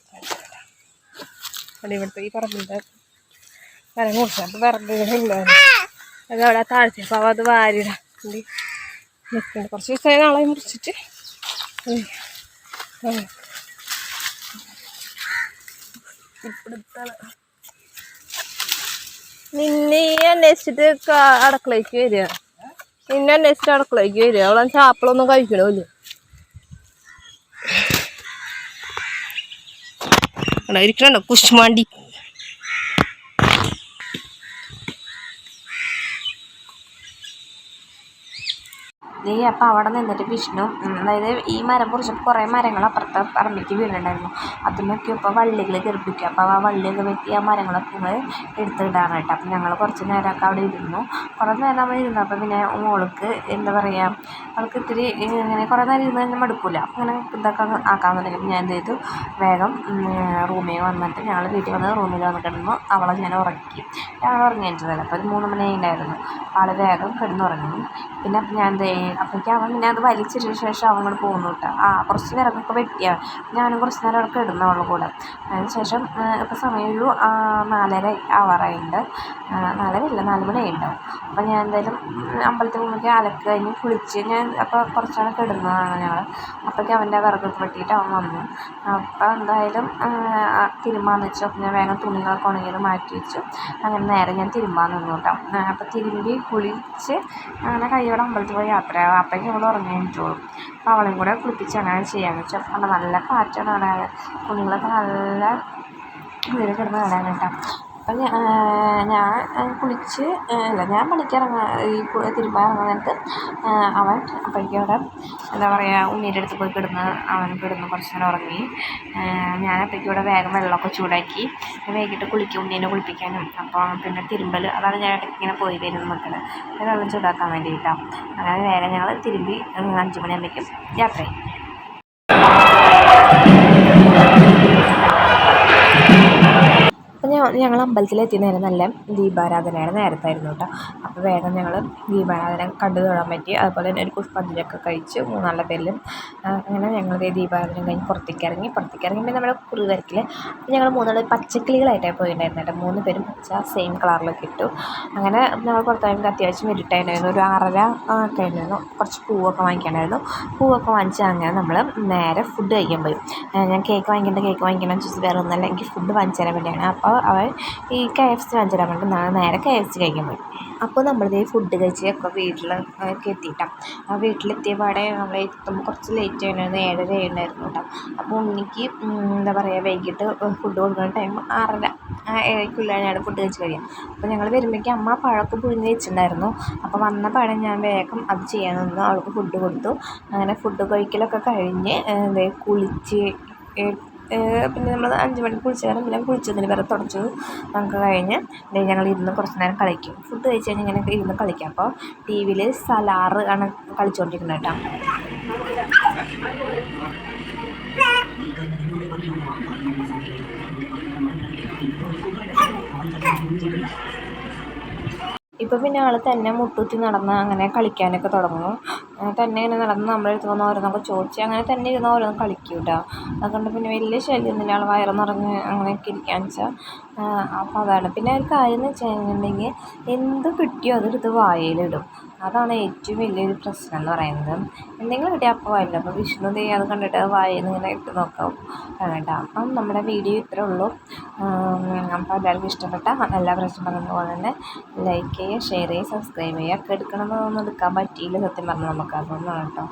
അവിടെ ഇവിടുത്തെ ഈ പറമ്പിലത്തെ മരം മുറിച്ചു. അപ്പോൾ വിറകുകളില്ലായിരുന്നു അത് അവിടെ താഴ്ത്തി അപ്പോൾ അവ അത് വാരിടാൻ നിൽക്കുന്നുണ്ട്. കുറച്ച് ദിവസമായി നാളെ മുറിച്ചിട്ട്. നിന്നെ അന്വേഷിച്ചിട്ട് അടുക്കളയ്ക്ക് വരിക. നിന്നെ അന്വേഷിച്ചിട്ട് അടുക്കളയ്ക്ക് വരിക. അവളെ ചാപ്പിളൊന്നും കഴിക്കണമില്ല ഇരിക്കണുണ്ടോ? കുഷ്മാണ്ടി നീ അപ്പം അവിടെ നിന്നിട്ട് വിഷ്ണു അതായത് ഈ മരം കുറിച്ചപ്പോൾ കുറേ മരങ്ങൾ അപ്പുറത്തെ പറമ്പിലേക്ക് വീണിട്ടുണ്ടായിരുന്നു അതിനൊക്കെ ഇപ്പോൾ വള്ളികൾ ഗർഭിക്കുക അപ്പോൾ ആ വള്ളിയൊക്കെ വെട്ടി ആ മരങ്ങളൊക്കെ ഞങ്ങൾ എടുത്തിടാണ് കേട്ടോ. അപ്പം ഞങ്ങൾ കുറച്ച് നേരമൊക്കെ അവിടെ ഇരുന്നു. കുറേ നേരം നമ്മൾ ഇരുന്നപ്പോൾ പിന്നെ മോൾക്ക് എന്താ പറയുക അവൾക്ക് ഇത്തിരി ഇങ്ങനെ കുറേ നേരം ഇരുന്ന് കഴിഞ്ഞാൽ മടുക്കില്ല അങ്ങനെ ഇതൊക്കെ ആക്കാൻ തുടങ്ങി. ഞാൻ എന്ത് ചെയ്തു? വേഗം റൂമിൽ വന്നിട്ട് ഞങ്ങൾ വീട്ടിൽ വന്ന് റൂമിൽ വന്ന് കിടന്നു. അവളെ ഞാൻ ഉറക്കി. ഞങ്ങൾ ഉറങ്ങിയിട്ടില്ല അപ്പോൾ ഒരു മൂന്ന് മണി ഉണ്ടായിരുന്നു ആൾ വേഗം കിടന്നുറങ്ങി. പിന്നെ അപ്പം ഞാൻ എന്ത് അപ്പോഴേക്കും അവൻ പിന്നെ അത് വലിച്ചതിന് ശേഷം അവൻ അങ്ങോട്ട് പോകുന്നു കേട്ടോ. ആ കുറച്ച് നേരമൊക്കെ വെട്ടിയ. ഞാനും കുറച്ച് നേരം അവിടെ കിടന്നു കൂടെ. അതിന് ശേഷം ഇപ്പോൾ സമയം ഒരു ആ, നാലര ആവാറായിട്ടുണ്ട് നാലര ഇല്ല നാല് മണി ആയിട്ടുണ്ടാവും അപ്പോൾ ഞാൻ എന്തായാലും അമ്പലത്തിൽ പോകുമ്പോഴേക്കും അലക്ക് കഴിഞ്ഞ് കുളിച്ച് ഞാൻ അപ്പോൾ കുറച്ചാണ് കിടന്നതാണ് ഞങ്ങൾ അപ്പോഴേക്കും അവന്റെ വിറകൊക്കെ വെട്ടിയിട്ട് അവൻ വന്നു. അപ്പോൾ എന്തായാലും തിരുമ്പാന്ന് വെച്ചു. അപ്പം ഞാൻ വേഗം തുണികളൊക്കെ ഉണങ്ങിയത് മാറ്റി വെച്ചു. അങ്ങനെ നേരെ ഞാൻ തിരുമ്പാൻ നിന്നു കേട്ടോ. അപ്പോൾ തിരുമ്പി കുളിച്ച് അങ്ങനെ കൈയോടെ അമ്പലത്തിൽ പോയി യാത്രയാവും അപ്പോഴേക്കും അവൾ ഉറങ്ങി എണീറ്റോളും. അപ്പോൾ കൂടെ കുളിപ്പിച്ച് അങ്ങനെ ചെയ്യാമെന്ന് വെച്ചു. അപ്പോൾ നല്ല കാറ്റാണ് കാണാൻ. കുഞ്ഞുങ്ങളൊക്കെ നല്ല ഇതിൽ കിടന്ന് കാണാൻ കേട്ടോ അപ്പം ഞാൻ കുളിച്ച് അല്ല ഞാൻ പണിക്കിറങ്ങാൻ ഈ ഇറങ്ങാൻ നേരത്ത് അവൻ അപ്പോഴേക്കും അവിടെ എന്താ പറയുക ഉണ്ണീന്റെ അടുത്ത് പോയി കിടന്ന് അവൻ കിടന്ന് കുറച്ച് നേരം ഉറങ്ങി ഞാൻ അപ്പോഴേക്കും ഇവിടെ വേഗം വെള്ളമൊക്കെ ചൂടാക്കി വൈകിട്ട് കുളിക്കും ഉണ്ണീനെ കുളിപ്പിക്കാനും അപ്പോൾ പിന്നെ തിരുമ്പൽ അതാണ് ഞാൻ ഇടയ്ക്ക് ഇങ്ങനെ പോയി വരുന്ന മക്കൾ വെള്ളം ചൂടാക്കാൻ വേണ്ടിയിട്ടാണ് അങ്ങനെ വേഗം ഞങ്ങൾ തിരുമ്പി അഞ്ച് മണിയാകുമ്പോഴേക്കും യാത്രയായി. ഞാൻ ഞങ്ങൾ അമ്പലത്തിലെത്തി നേരം നല്ല ദീപാരാധനയുടെ നേരത്തായിരുന്നു കേട്ടോ അപ്പോൾ വേഗം ഞങ്ങൾ ദീപാരാധന കണ്ടു തൊഴാൻ പറ്റി. അതുപോലെ തന്നെ ഒരു പുഷ്പാഞ്ജലിയൊക്കെ കഴിച്ച് മൂന്നാളുടെ പേരിലും അങ്ങനെ ഞങ്ങൾ ദീപാരാധന കഴിഞ്ഞ് പുറത്തേക്ക് ഇറങ്ങി പുറത്തേക്ക് ഇറങ്ങിയപ്പോൾ നമ്മുടെ കുറി വരക്കിൽ ഞങ്ങൾ മൂന്നാൾ പച്ചക്കിളികളായിട്ടാണ് പോയിട്ടുണ്ടായിരുന്നു കേട്ടോ മൂന്ന് പേരും പച്ച സെയിം കളറിലൊക്കെ ഇട്ടു. അങ്ങനെ ഞങ്ങൾ പുറത്തായപ്പോൾ അത്യാവശ്യം ഇരുട്ടായിട്ടുണ്ടായിരുന്നു ഒരു ആറര ഒക്കെ ഉണ്ടായിരുന്നു. കുറച്ച് പൂവൊക്കെ വാങ്ങിക്കാനായിരുന്നു. പൂവൊക്കെ വാങ്ങിച്ച് അങ്ങനെ നമ്മൾ നേരെ ഫുഡ് കഴിക്കാൻ പോയി. ഞാൻ കേക്ക് വാങ്ങിക്കേണ്ട കേക്ക് വാങ്ങിക്കണം ചോദിച്ചു വേറെ ഒന്നല്ല. എനിക്ക് ഫുഡ് വാങ്ങിച്ചു തരാൻ വേണ്ടിയാണ്. അപ്പോൾ അവൻ ഈ കെ എഫ് സി വാങ്ങിച്ചു തരാൻ വേണ്ടി നാളെ നേരെ കെ എഫ് സി കഴിക്കാൻ പോയി. അപ്പോൾ നമ്മൾ ഈ ഫുഡ് കഴിച്ച് ഒക്കെ വീട്ടിൽ എത്തിയിട്ടാണ് ആ വീട്ടിലെത്തിയ പാടെ നമ്മൾ എത്തുമ്പോൾ കുറച്ച് ലേറ്റ് ആയിരുന്നു ഏഴര ആയിരുന്നു കേട്ടോ. അപ്പോൾ ഉണ്ണിക്ക് എന്താ പറയുക വൈകിട്ട് ഫുഡ് കൊടുക്കുന്ന ടൈം ആറര ആ ഏഴയ്ക്കുള്ളിലാണ് ഫുഡ് കഴിച്ച് കഴിയാം അപ്പോൾ ഞങ്ങൾ വരുമ്പോഴേക്കും അമ്മ പഴമൊക്കെ പുഴുങ്ങി വെച്ചിട്ടുണ്ടായിരുന്നു. അപ്പോൾ വന്ന പാടെ ഞാൻ വേഗം അത് ചെയ്യാൻ നിന്നു. അവൾക്ക് ഫുഡ് കൊടുത്തു. അങ്ങനെ ഫുഡ് കഴിക്കലൊക്കെ കഴിഞ്ഞ് കുളിച്ച് പിന്നെ നമ്മൾ അഞ്ച് മണിക്ക് നേരം പിന്നെ കുളിച്ചതിന് വരെ തുടച്ചു. നമുക്ക് കഴിഞ്ഞ് ഞങ്ങൾ ഇരുന്ന് കുറച്ച് നേരം കളിക്കും. ഫുഡ് കഴിച്ച് കഴിഞ്ഞ് ഇങ്ങനെ ഇരുന്ന് കളിക്കാം. അപ്പോൾ ടി വിയിൽ സലാറ് ആണ് കളിച്ചുകൊണ്ടിരിക്കുന്നത് കേട്ടോ. ഇപ്പം പിന്നെ ആൾ തന്നെ മുട്ടുത്തി നടന്ന് അങ്ങനെ കളിക്കാനൊക്കെ തുടങ്ങും. ആ, തന്നെ ഇങ്ങനെ നടന്ന് നമ്മുടെ അടുത്ത് വന്ന് ഓരോന്നൊക്കെ ചോദിച്ച് അങ്ങനെ തന്നെ ഇരുന്ന് ഓരോന്ന് കളിക്കും കേട്ടോ അതുകൊണ്ട് പിന്നെ വലിയ ശല്യമൊന്നുമില്ല ആൾ വയറ് നിറഞ്ഞ് അങ്ങനെയൊക്കെ ഇരിക്കാന്ന് വെച്ചാൽ അപ്പോൾ അതാണ്. പിന്നെ ഒരു കാര്യം എന്ന് വെച്ച് കഴിഞ്ഞിട്ടുണ്ടെങ്കിൽ എന്ത് കിട്ടിയോ അതെടുത്ത് വായയിലിടും അതാണ് ഏറ്റവും വലിയൊരു പ്രശ്നം എന്ന് പറയുന്നത്. എന്തെങ്കിലും കിട്ടിയാൽ അപ്പോൾ വായില്ല അപ്പോൾ വിഷ്ണു ദേ അത് കണ്ടിട്ട് അത് ഇങ്ങനെ ഇട്ട് നോക്കാം. കേട്ടോ അപ്പം നമ്മുടെ വീഡിയോ ഇത്രേ ഉള്ളൂ. അപ്പോൾ എല്ലാവർക്കും ഇഷ്ടപ്പെട്ട എല്ലാ പ്രശ്നം പറഞ്ഞതുപോലെ പോലെ തന്നെ ലൈക്ക് ചെയ്യുക ഷെയർ ചെയ്യുക സബ്സ്ക്രൈബ് ചെയ്യുക. ഒക്കെ എടുക്കണമെന്നൊന്നും എടുക്കാൻ പറ്റിയില്ല സത്യം പറഞ്ഞാൽ നമുക്ക്. അതൊന്നും കേട്ടോ